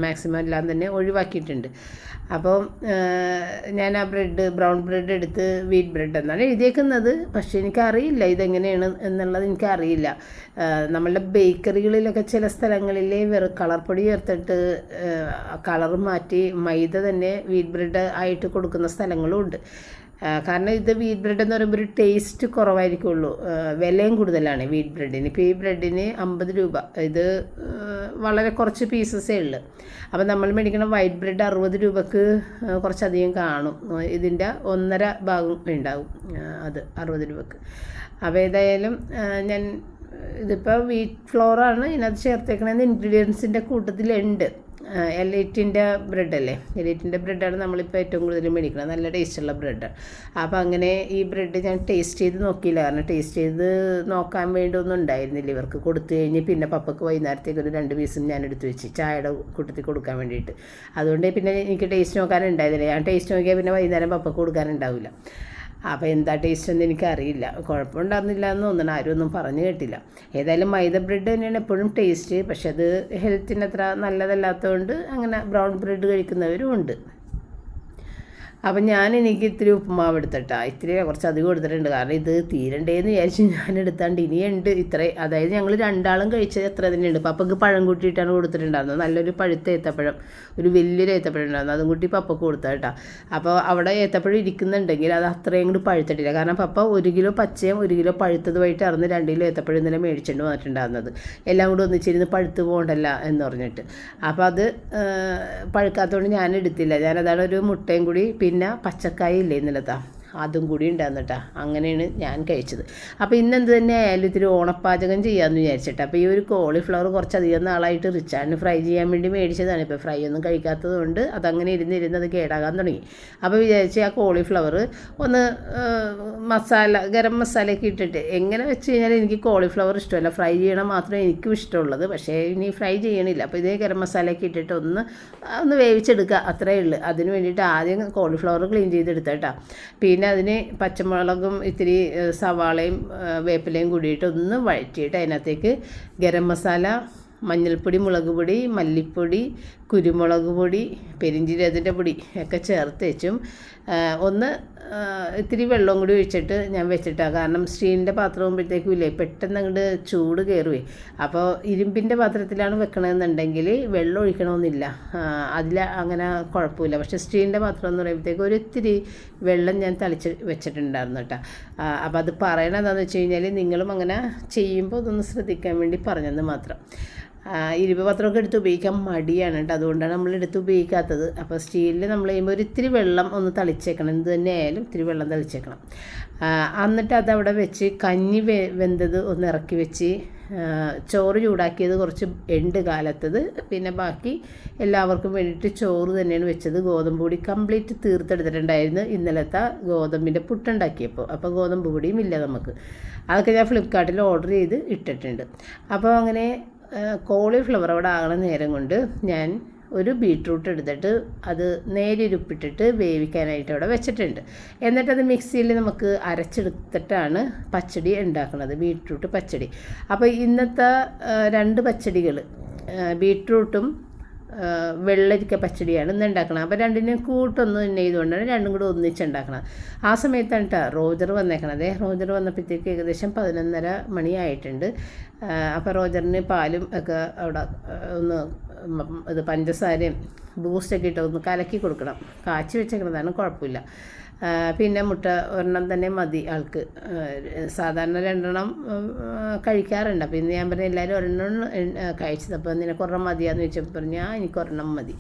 Speaker 1: മാക്സിമം എല്ലാം തന്നെ ഒഴിവാക്കിയിട്ടുണ്ട്. അപ്പോൾ ഞാൻ ആ ബ്രെഡ് ബ്രൗൺ ബ്രെഡ് എടുത്ത് വീറ്റ് ബ്രെഡ് എന്നാണ് എഴുതിയേക്കുന്നത്. പക്ഷേ എനിക്കറിയില്ല ഇതെങ്ങനെയാണ് എന്നുള്ളത് എനിക്കറിയില്ല. നമ്മളുടെ ബേക്കറികളിലൊക്കെ ചില സ്ഥലങ്ങളിൽ വെറു കളർ പൊടി ചേർത്തിട്ട് കളർ മാറ്റി മൈദ തന്നെ വീറ്റ് ബ്രെഡ് ആയിട്ട് കൊടുക്കുന്ന സ്ഥലങ്ങളും ഉണ്ട് കാരണം ഇത് വീറ്റ് ബ്രെഡ് എന്ന് പറയുമ്പോൾ ഒരു ടേസ്റ്റ് കുറവായിരിക്കുള്ളൂ. വിലയും കൂടുതലാണ് വീറ്റ് ബ്രെഡിന് ഇപ്പോൾ ഈ ബ്രെഡിന് അമ്പത് രൂപ. ഇത് വളരെ കുറച്ച് പീസസേ ഉള്ളു. അപ്പോൾ നമ്മൾ മേടിക്കുന്ന വൈറ്റ് ബ്രെഡ് അറുപത് രൂപക്ക് കുറച്ചധികം കാണും. ഇതിന്റെ ഒന്നര ഭാഗം ഉണ്ടാവും അത് അറുപത് രൂപക്ക്. അപ്പോൾ ഏതായാലും ഞാൻ ഇതിപ്പോൾ വീറ്റ് ഫ്ലോറാണ് ഇതിനകത്ത് ചേർത്തേക്കണമെന്ന് ഇൻഗ്രീഡിയൻസിന്റെ കൂട്ടത്തിലുണ്ട്. എലൈറ്റിന്റെ ബ്രെഡല്ലേ എലൈറ്റിന്റെ ബ്രെഡാണ് നമ്മളിപ്പോൾ ഏറ്റവും കൂടുതൽ മേടിക്കുന്നത് നല്ല ടേസ്റ്റുള്ള ബ്രെഡ് അപ്പോൾ അങ്ങനെ ഈ ബ്രെഡ് ഞാൻ ടേസ്റ്റ് ചെയ്ത് നോക്കിയില്ല. കാരണം ടേസ്റ്റ് ചെയ്ത് നോക്കാൻ വേണ്ടി ഒന്നും ഉണ്ടായിരുന്നില്ല. ഇവർക്ക് കൊടുത്തു കഴിഞ്ഞ് പിന്നെ പപ്പക്ക് വൈകുന്നേരത്തേക്ക് ഒരു രണ്ട് പീസും ഞാൻ എടുത്തു വെച്ച് ചായയുടെ കൂട്ടത്തിൽ കൊടുക്കാൻ വേണ്ടിയിട്ട്. അതുകൊണ്ട് പിന്നെ എനിക്ക് ടേസ്റ്റ് നോക്കാനുണ്ടായിരുന്നില്ല. ഞാൻ ടേസ്റ്റ് നോക്കിയാൽ പിന്നെ വൈകുന്നേരം പപ്പക്ക് കൊടുക്കാനുണ്ടാവില്ല അപ്പോൾ എന്താ ടേസ്റ്റ് എന്ന് എനിക്കറിയില്ല. കുഴപ്പമുണ്ടായിരുന്നില്ല എന്ന് തോന്നണം. ആരും ഒന്നും പറഞ്ഞു കേട്ടില്ല. ഏതായാലും മൈദ ബ്രെഡ് തന്നെയാണ് എപ്പോഴും ടേസ്റ്റ് പക്ഷെ അത് ഹെൽത്തിന് അത്ര നല്ലതല്ലാത്തതുകൊണ്ട് അങ്ങനെ ബ്രൗൺ ബ്രെഡ് കഴിക്കുന്നവരും ഉണ്ട്. അപ്പം ഞാൻ എനിക്ക് ഇത്തിരി ഉപ്പുമാവ് എടുത്തിട്ടാ. ഇത്തിരി കുറച്ച് അധികം എടുത്തിട്ടുണ്ട്. കാരണം ഇത് തീരണ്ടേന്ന് വിചാരിച്ച് ഞാൻ എടുത്താണ്ട് ഇനിയുണ്ട്. ഇത്ര അതായത് ഞങ്ങൾ രണ്ടാളും കഴിച്ചത് എത്ര തന്നെയുണ്ട് പപ്പക്ക് പഴം കൂട്ടിയിട്ടാണ് കൊടുത്തിട്ടുണ്ടായിരുന്നത്. നല്ലൊരു പഴുത്ത ഏത്തപ്പഴം ഒരു വലിയൊരു ഏത്തപ്പഴം ഉണ്ടായിരുന്നു. അതും കൂട്ടി പപ്പക്ക് കൊടുത്ത കേട്ടോ അപ്പോൾ അവിടെ ഏത്തപ്പഴം ഇരിക്കുന്നുണ്ടെങ്കിൽ അത് അത്രയും കൂടി പഴുത്തിട്ടില്ല. കാരണം പപ്പ ഒരു കിലോ പച്ചയും ഒരു കിലോ പഴുത്തതുമായിട്ട് അറിഞ്ഞ് രണ്ട് കിലോ ഏത്തപ്പഴം ഇന്നലെ മേടിച്ചിട്ട് വന്നിട്ടുണ്ടായിരുന്നത്. എല്ലാം കൂടി ഒന്നിച്ചിരുന്ന് പഴുത്ത് പോകണ്ടല്ല എന്ന് പറഞ്ഞിട്ട്. അപ്പോൾ അത് പഴുക്കാത്തതുകൊണ്ട് ഞാൻ എടുത്തില്ല. ഞാനതാണ് ഒരു മുട്ടയും കൂടി പിന്നെ പച്ചക്കായ ഇല്ലേ ഇന്നലത്തെ? അതും കൂടി ഉണ്ടായിരുന്നു കേട്ടോ. അങ്ങനെയാണ് ഞാൻ കഴിച്ചത്. അപ്പോൾ ഇന്ന് എന്ത് തന്നെ ആയാലും ഇത്തിരി ഓണപ്പാചകം ചെയ്യാമെന്ന് വിചാരിച്ചിട്ട്. അപ്പോൾ ഈ ഒരു കോളിഫ്ലവർ കുറച്ചധികം നാളായിട്ട് റിച്ചാണ് ഫ്രൈ ചെയ്യാൻ വേണ്ടി മേടിച്ചതാണ്. ഇപ്പോൾ ഫ്രൈ ഒന്നും കഴിക്കാത്തത് കൊണ്ട് അതങ്ങനെ ഇരുന്ന് ഇരുന്ന് അത് കേടാകാൻ തുടങ്ങി. അപ്പോൾ വിചാരിച്ച് ആ കോളിഫ്ലവർ ഒന്ന് മസാല ഗരം മസാലയൊക്കെ ഇട്ടിട്ട് എങ്ങനെ വെച്ച് കഴിഞ്ഞാൽ എനിക്ക് കോളിഫ്ലവർ ഇഷ്ടമല്ല. ഫ്രൈ ചെയ്യണം മാത്രമേ എനിക്കും ഇഷ്ടമുള്ളത്. പക്ഷേ ഇനി ഫ്രൈ ചെയ്യണില്ല. അപ്പോൾ ഇതേ ഗരം മസാലയൊക്കെ ഇട്ടിട്ട് ഒന്ന് ഒന്ന് വേവിച്ചെടുക്കുക. അത്രയേ ഉള്ളൂ. അതിന് വേണ്ടിയിട്ട് ആദ്യം കോളിഫ്ലവർ ക്ലീൻ ചെയ്തെടുത്തേട്ടാ പിന്നെ അതിന് പച്ചമുളകും ഇത്തിരി സവാളയും വേപ്പിലയും കൂടിയിട്ട് ഒന്ന് വഴറ്റിയിട്ട് അതിനകത്തേക്ക് ഗരം മസാല മഞ്ഞൾപ്പൊടി മുളക് പൊടി മല്ലിപ്പൊടി കുരുമുളക് പൊടി പെരിഞ്ചീരകത്തിന്റെ പൊടി ഒക്കെ ചേർത്ത് വെച്ചും ഒന്ന് ഇത്തിരി വെള്ളം കൂടി ഒഴിച്ചിട്ട് ഞാൻ വെച്ചിട്ടാണ് കാരണം സ്റ്റീലിന്റെ പാത്രം ആകുമ്പോഴത്തേക്കും ഇല്ലേ പെട്ടെന്ന് അങ്ങോട്ട് ചൂട് കയറുവേ അപ്പോൾ ഇരുമ്പിന്റെ പാത്രത്തിലാണ് വെക്കണമെന്നുണ്ടെങ്കിൽ വെള്ളം ഒഴിക്കണമെന്നില്ല. അതിൽ അങ്ങനെ കുഴപ്പമില്ല. പക്ഷേ സ്റ്റീലിന്റെ പാത്രം എന്ന് പറയുമ്പോഴത്തേക്കും ഒരു ഇത്തിരി വെള്ളം ഞാൻ തളിച്ച് വെച്ചിട്ടുണ്ടായിരുന്നു കേട്ടോ. അപ്പോൾ അത് പറയണത് വെച്ച് കഴിഞ്ഞാൽ നിങ്ങളും അങ്ങനെ ചെയ്യുമ്പോൾ അതൊന്ന് ശ്രദ്ധിക്കാൻ വേണ്ടി പറഞ്ഞെന്ന് മാത്രം. ഇരുമ്പ് പാത്രമൊക്കെ എടുത്ത് ഉപയോഗിക്കാൻ മടിയാണ് കേട്ടോ. അതുകൊണ്ടാണ് നമ്മൾ എടുത്ത് ഉപയോഗിക്കാത്തത്. അപ്പോൾ സ്റ്റീലിൽ നമ്മൾ ചെയ്യുമ്പോൾ ഒരു ഇത്തിരി വെള്ളം ഒന്ന് തളിച്ചേക്കണം. എന്ത് തന്നെ ആയാലും ഇത്തിരി വെള്ളം തളിച്ചേക്കണം. എന്നിട്ട് അതവിടെ വെച്ച് കഞ്ഞി വെ വെന്തത് ഒന്ന് ഇറക്കി വെച്ച് ചോറ് ചൂടാക്കിയത് കുറച്ച് എണ്ട് കാലത്തത്. പിന്നെ ബാക്കി എല്ലാവർക്കും വേണ്ടിയിട്ട് ചോറ് തന്നെയാണ് വെച്ചത്. ഗോതമ്പ് പൊടി കംപ്ലീറ്റ് തീർത്തെടുത്തിട്ടുണ്ടായിരുന്നു ഇന്നലത്തെ ഗോതമ്പിന്റെ പുട്ടുണ്ടാക്കിയപ്പോൾ അപ്പോൾ ഗോതമ്പ് പൊടിയും ഇല്ല നമുക്ക്. അതൊക്കെ ഞാൻ ഫ്ലിപ്കാർട്ടിൽ ഓർഡർ ചെയ്ത് ഇട്ടിട്ടുണ്ട്. അപ്പോൾ അങ്ങനെ കോളിഫ്ലവർ അവിടെ ആകണ നേരം കൊണ്ട് ഞാൻ ഒരു ബീട്രൂട്ട് എടുത്തിട്ട് അത് നേരിരുപ്പിട്ടിട്ട് വേവിക്കാനായിട്ട് അവിടെ വെച്ചിട്ടുണ്ട്. എന്നിട്ടത് മിക്സിയിൽ നമുക്ക് അരച്ചെടുത്തിട്ടാണ് പച്ചടി ഉണ്ടാക്കുന്നത് ബീട്രൂട്ട് പച്ചടി. അപ്പോൾ ഇന്നത്തെ രണ്ട് പച്ചടികൾ ബീട്രൂട്ടും വെള്ളരിക്ക പച്ചടിയാണ് ഇന്ന് ഉണ്ടാക്കണം അപ്പോൾ രണ്ടിനും കൂട്ടൊന്നും തന്നെ ചെയ്തുകൊണ്ടാണ് രണ്ടും കൂടെ ഒന്നിച്ചുണ്ടാക്കണം ആ സമയത്താണ് കേട്ടോ റോജർ വന്നേക്കണത്. റോജർ വന്നപ്പോഴത്തേക്ക് ഏകദേശം പതിനൊന്നര മണിയായിട്ടുണ്ട്. അപ്പോൾ റോജറിന് പാലും ഒക്കെ അവിടെ ഒന്ന് ഇത് പഞ്ചസാരയും ബൂസ്റ്റൊക്കെ ഇട്ട് ഒന്ന് കലക്കി കൊടുക്കണം. കാച്ചി വെച്ചേക്കണതാണ് കുഴപ്പമില്ല. പിന്നെ മുട്ട ഒരെണ്ണം തന്നെ മതി ആൾക്ക്. സാധാരണ രണ്ടെണ്ണം കഴിക്കാറുണ്ട്. അപ്പോൾ ഇന്ന് ഞാൻ പറഞ്ഞു എല്ലാവരും ഒരെണ്ണം കഴിച്ചത്. അപ്പോൾ നിനക്ക് ഒരെണ്ണം മതിയാന്ന് ചോദിച്ചപ്പോൾ പറഞ്ഞു ആ എനിക്ക് ഒരെണ്ണം മതി.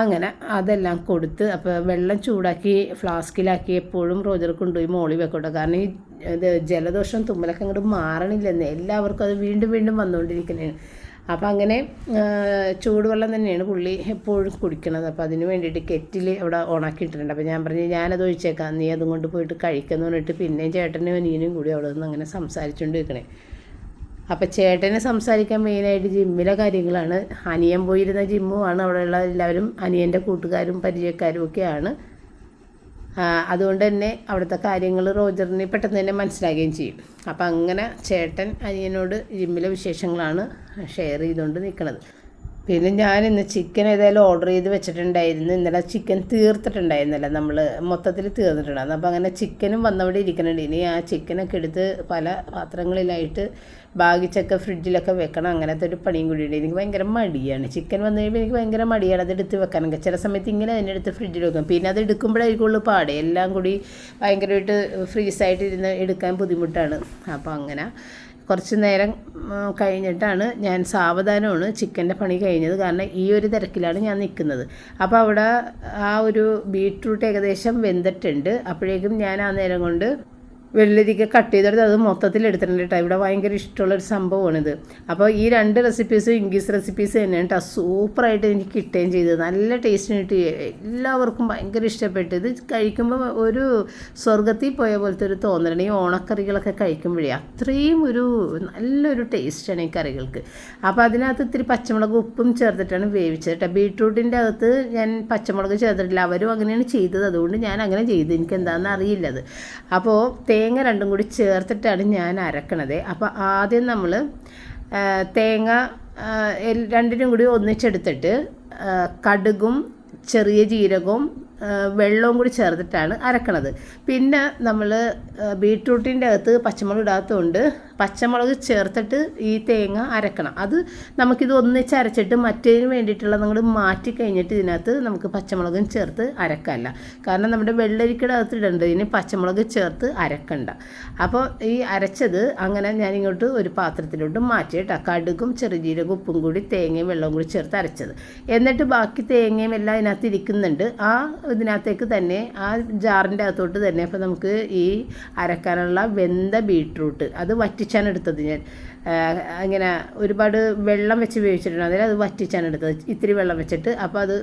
Speaker 1: അങ്ങനെ അതെല്ലാം കൊടുത്ത് അപ്പോൾ വെള്ളം ചൂടാക്കി ഫ്ലാസ്കിലാക്കി എപ്പോഴും റോജർ കൊണ്ടുപോയി മോളി വെക്കട്ടെ. കാരണം ഈ ഇത് ജലദോഷം തുമ്മലൊക്കെ അങ്ങോട്ട് മാറണില്ലെന്ന്. എല്ലാവർക്കും അത് വീണ്ടും വീണ്ടും വന്നുകൊണ്ടിരിക്കുന്നതാണ് അപ്പോൾ അങ്ങനെ ചൂടുവെള്ളം തന്നെയാണ് പുള്ളി എപ്പോഴും കുടിക്കണത്. അപ്പോൾ അതിന് വേണ്ടിയിട്ട് കെറ്റിൽ അവിടെ ഓണാക്കിയിട്ടുണ്ട് അപ്പോൾ ഞാൻ പറഞ്ഞു ഞാനത് ഒഴിച്ചേക്കാം. നീ അതും കൊണ്ട് പോയിട്ട് കഴിക്കുന്നു പറഞ്ഞിട്ട് പിന്നെയും ചേട്ടനും അനിയനും കൂടി അവിടെ നിന്ന് അങ്ങനെ സംസാരിച്ചുകൊണ്ട് നിൽക്കണേ അപ്പോൾ ചേട്ടനെ സംസാരിക്കാൻ മെയിനായിട്ട് ജിമ്മിലെ കാര്യങ്ങളാണ്. അനിയൻ പോയിരുന്ന ജിമ്മുമാണ് അവിടെയുള്ള എല്ലാവരും അനിയന്റെ കൂട്ടുകാരും പരിചയക്കാരും ഒക്കെയാണ്. അതുകൊണ്ട് തന്നെ അവിടുത്തെ കാര്യങ്ങൾ റോജറിന് പെട്ടെന്ന് തന്നെ മനസ്സിലാകുകയും ചെയ്യും. അപ്പം അങ്ങനെ ചേട്ടൻ അനിയനോട് ജിമ്മിലെ വിശേഷങ്ങളാണ് ഷെയർ ചെയ്തുകൊണ്ട് നിൽക്കുന്നത് പിന്നെ ഞാൻ ഇന്ന് ചിക്കൻ ഏതായാലും ഓർഡർ ചെയ്ത് വെച്ചിട്ടുണ്ടായിരുന്നു. ഇന്നലെ ചിക്കൻ തീർത്തിട്ടുണ്ടായിരുന്നല്ലോ. നമ്മൾ മൊത്തത്തിൽ തീർന്നിട്ടുണ്ടായിരുന്നു. അപ്പോൾ അങ്ങനെ ചിക്കനും വന്നവിടെ ഇരിക്കുന്നുണ്ട്. ഇനി ആ ചിക്കനൊക്കെ എടുത്ത് പല പാത്രങ്ങളിലായിട്ട് ബാഗിച്ചൊക്കെ ഫ്രിഡ്ജിലൊക്കെ വെക്കണം. അങ്ങനത്തെ ഒരു പണിയും കൂടി ഉണ്ട്. എനിക്ക് ഭയങ്കര മടിയാണ്. ചിക്കൻ വന്നു കഴിയുമ്പോൾ എനിക്ക് ഭയങ്കര മടിയാണ് അത് എടുത്ത് വെക്കാനൊക്കെ. ചില സമയത്ത് ഇങ്ങനെ അതിന്റെ എടുത്ത് ഫ്രിഡ്ജിൽ വെക്കും. പിന്നെ അത് എടുക്കുമ്പോഴായിരിക്കുള്ളൂ പാടെ. എല്ലാം കൂടി ഭയങ്കരമായിട്ട് ഫ്രീസായിട്ട് ഇരുന്ന് എടുക്കാൻ ബുദ്ധിമുട്ടാണ്. അപ്പോൾ അങ്ങനെ കുറച്ച് നേരം കഴിഞ്ഞിട്ടാണ് ഞാൻ സാവധാനമാണ് ചിക്കന്റെ പണി കഴിഞ്ഞത്. കാരണം ഈ ഒരു തിരക്കിലാണ് ഞാൻ നിൽക്കുന്നത്. അപ്പോൾ അവിടെ ആ ഒരു ബീട്രൂട്ട് ഏകദേശം വെന്തിട്ടുണ്ട്. അപ്പോഴേക്കും ഞാൻ ആ നേരം കൊണ്ട് വെള്ളരിക്ക കട്ട് ചെയ്തെടുത്ത് അത് മൊത്തത്തിൽ എടുത്തിട്ടുണ്ട് കേട്ടോ ഇവിടെ ഭയങ്കര ഇഷ്ടമുള്ളൊരു സംഭവമാണിത്. അപ്പോൾ ഈ രണ്ട് റെസിപ്പീസും ഇംഗ്ലീഷ് റെസിപ്പീസ് തന്നെയാണ് കേട്ടോ സൂപ്പറായിട്ട് എനിക്ക് കിട്ടുകയും ചെയ്തത് നല്ല ടേസ്റ്റിന് കിട്ടി. എല്ലാവർക്കും ഭയങ്കര ഇഷ്ടപ്പെട്ടു. ഇത് കഴിക്കുമ്പോൾ ഒരു സ്വർഗത്തിൽ പോയ പോലത്തെ ഒരു തോന്നലാണ്. ഈ ഓണക്കറികളൊക്കെ കഴിക്കുമ്പോഴേ അത്രയും ഒരു നല്ലൊരു ടേസ്റ്റാണ് ഈ കറികൾക്ക്. അപ്പോൾ അതിനകത്ത് ഇത്തിരി പച്ചമുളക് ഉപ്പും ചേർത്തിട്ടാണ് വേവിച്ചത് കേട്ടോ ബീട്രൂട്ടിന്റെ അകത്ത് ഞാൻ പച്ചമുളക് ചേർത്തിട്ടില്ല. അവരും അങ്ങനെയാണ് ചെയ്തത്. അതുകൊണ്ട് ഞാൻ അങ്ങനെ ചെയ്തു. എനിക്ക് എന്താണെന്ന് അറിയില്ലത്. അപ്പോൾ തേങ്ങ രണ്ടും കൂടി ചേർത്തിട്ടാണ് ഞാൻ അരക്കണത്. അപ്പോൾ ആദ്യം നമ്മൾ തേങ്ങ രണ്ടിനും കൂടി ഒന്നിച്ചെടുത്തിട്ട് കടുകും ചെറിയ ജീരകവും വെള്ളവും കൂടി ചേർത്തിട്ടാണ് അരക്കണത്. പിന്നെ നമ്മൾ ബീട്രൂട്ടിന്റെ അകത്ത് പച്ചമുളക് ഇടാത്തതുകൊണ്ട് പച്ചമുളക് ചേർത്തിട്ട് ഈ തേങ്ങ അരക്കണം. അത് നമുക്കിത് ഒന്നിച്ച് അരച്ചിട്ട് മറ്റേതിന് വേണ്ടിയിട്ടുള്ള നമ്മൾ മാറ്റി കഴിഞ്ഞിട്ട് ഇതിനകത്ത് നമുക്ക് പച്ചമുളകും ചേർത്ത് അരക്കല്ല. കാരണം നമ്മുടെ വെള്ളരിക്കയുടെ അകത്ത് ഇടേണ്ടതിന് പച്ചമുളക് ചേർത്ത് അരക്കണ്ട. അപ്പോൾ ഈ അരച്ചത് അങ്ങനെ ഞാൻ ഇങ്ങോട്ട് ഒരു പാത്രത്തിലോട്ട് മാറ്റി കേട്ടോ കടുകും ചെറുജീരകം ഉപ്പും കൂടി തേങ്ങയും വെള്ളവും കൂടി ചേർത്ത് അരച്ചത്. എന്നിട്ട് ബാക്കി തേങ്ങയും എല്ലാം ഇതിനകത്ത് ഇരിക്കുന്നുണ്ട്. ആ ഇതിനകത്തേക്ക് തന്നെ ആ ജാറിന്റെ അകത്തോട്ട് തന്നെ അപ്പോൾ നമുക്ക് ഈ അരക്കാനുള്ള വെന്ത ബീട്രൂട്ട് അത് വറ്റിച്ചാണ് എടുത്തത് ഞാൻ. അങ്ങനെ ഒരുപാട് വെള്ളം വെച്ച് വേവിച്ചിട്ടുണ്ട്. അതിൽ അത് വറ്റിച്ചാണ് എടുത്തത്. ഇത്തിരി വെള്ളം വെച്ചിട്ട് അപ്പോൾ അത്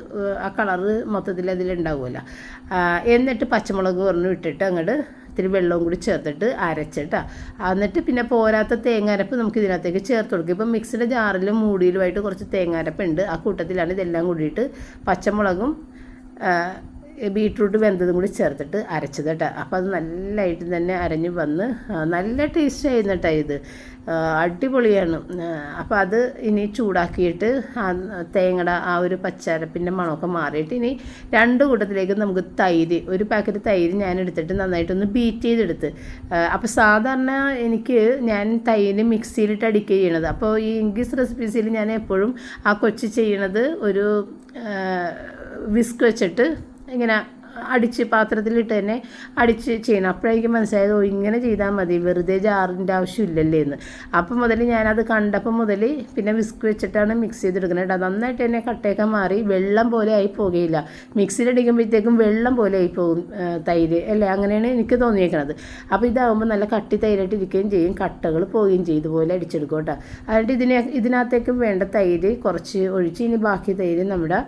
Speaker 1: ആ കളറ് മൊത്തത്തിൽ അതിലുണ്ടാവുമല്ലോ എന്നിട്ട് പച്ചമുളക് പറഞ്ഞു ഇട്ടിട്ട് അങ്ങോട്ട് ഇത്തിരി വെള്ളവും കൂടി ചേർത്തിട്ട് അരച്ചിട്ടാ. എന്നിട്ട് പിന്നെ പോരാത്ത തേങ്ങാരപ്പ് നമുക്ക് ഇതിനകത്തേക്ക് ചേർത്ത് കൊടുക്കും. ഇപ്പം മിക്സിയുടെ ജാറിലും മൂടിയിലുമായിട്ട് കുറച്ച് തേങ്ങാരപ്പ് ഉണ്ട് ആ കൂട്ടത്തിലാണ് ഇതെല്ലാം കൂടിയിട്ട് പച്ചമുളകും ബീട്രൂട്ട് വെന്തതും കൂടി ചേർത്തിട്ട് അരച്ചത് കേട്ടോ. അപ്പോൾ അത് നല്ലതായിട്ട് തന്നെ അരഞ്ഞ് വന്ന് നല്ല ടേസ്റ്റ് ആയിരുന്നു കേട്ടോ ഇത്. അടിപൊളിയാണ്. അപ്പോൾ അത് ഇനി ചൂടാക്കിയിട്ട് ആ തേങ്ങയുടെ ആ ഒരു പച്ചരപ്പിന്റെ മണമൊക്കെ മാറിയിട്ട് ഇനി രണ്ട് കൂട്ടത്തിലേക്ക് നമുക്ക് തൈര് ഒരു പാക്കറ്റ് തൈര് ഞാൻ എടുത്തിട്ട് നന്നായിട്ടൊന്ന് ബീറ്റ് ചെയ്തെടുത്ത്. അപ്പോൾ സാധാരണ എനിക്ക് ഞാൻ തൈര് മിക്സിയിലിട്ട് അടിക്കുക ചെയ്യണത്. അപ്പോൾ ഈ ഇംഗ്ലീഷ് റെസിപ്പീസിൽ ഞാൻ എപ്പോഴും ആ കൊച്ചി ചെയ്യണത് ഒരു വിസ്ക് വെച്ചിട്ട് ഇങ്ങനെ അടിച്ച് പാത്രത്തിലിട്ട് തന്നെ അടിച്ച് ചെയ്യണം അപ്പോഴേക്കും മനസ്സിലായത് ഓ ഇങ്ങനെ ചെയ്താൽ മതി വെറുതെ ജാറിന്റെ ആവശ്യമില്ലല്ലേ എന്ന്. അപ്പം മുതൽ ഞാനത് കണ്ടപ്പോൾ മുതൽ പിന്നെ വിസ്ക് വെച്ചിട്ടാണ് മിക്സ് ചെയ്തെടുക്കുന്നത് കേട്ടോ. നന്നായിട്ട് തന്നെ കട്ടയൊക്കെ മാറി വെള്ളം പോലെ ആയി പോകുകയില്ല മിക്സിയിലടിക്കുമ്പോഴത്തേക്കും വെള്ളം പോലെ ആയി പോകും തൈര് അല്ലേ? അങ്ങനെയാണ് എനിക്ക് തോന്നിയേക്കണത്. അപ്പോൾ ഇതാകുമ്പോൾ നല്ല കട്ടി തൈരായിട്ട് ഇരിക്കുകയും ചെയ്യും കട്ടകൾ പോവുകയും ചെയ്തു പോലെ അടിച്ചെടുക്കും കേട്ടോ. അതായത് ഇതിനെ ഇതിനകത്തേക്ക് വേണ്ട തൈര് കുറച്ച് ഒഴിച്ച് ഇനി ബാക്കി തൈര് നമ്മുടെ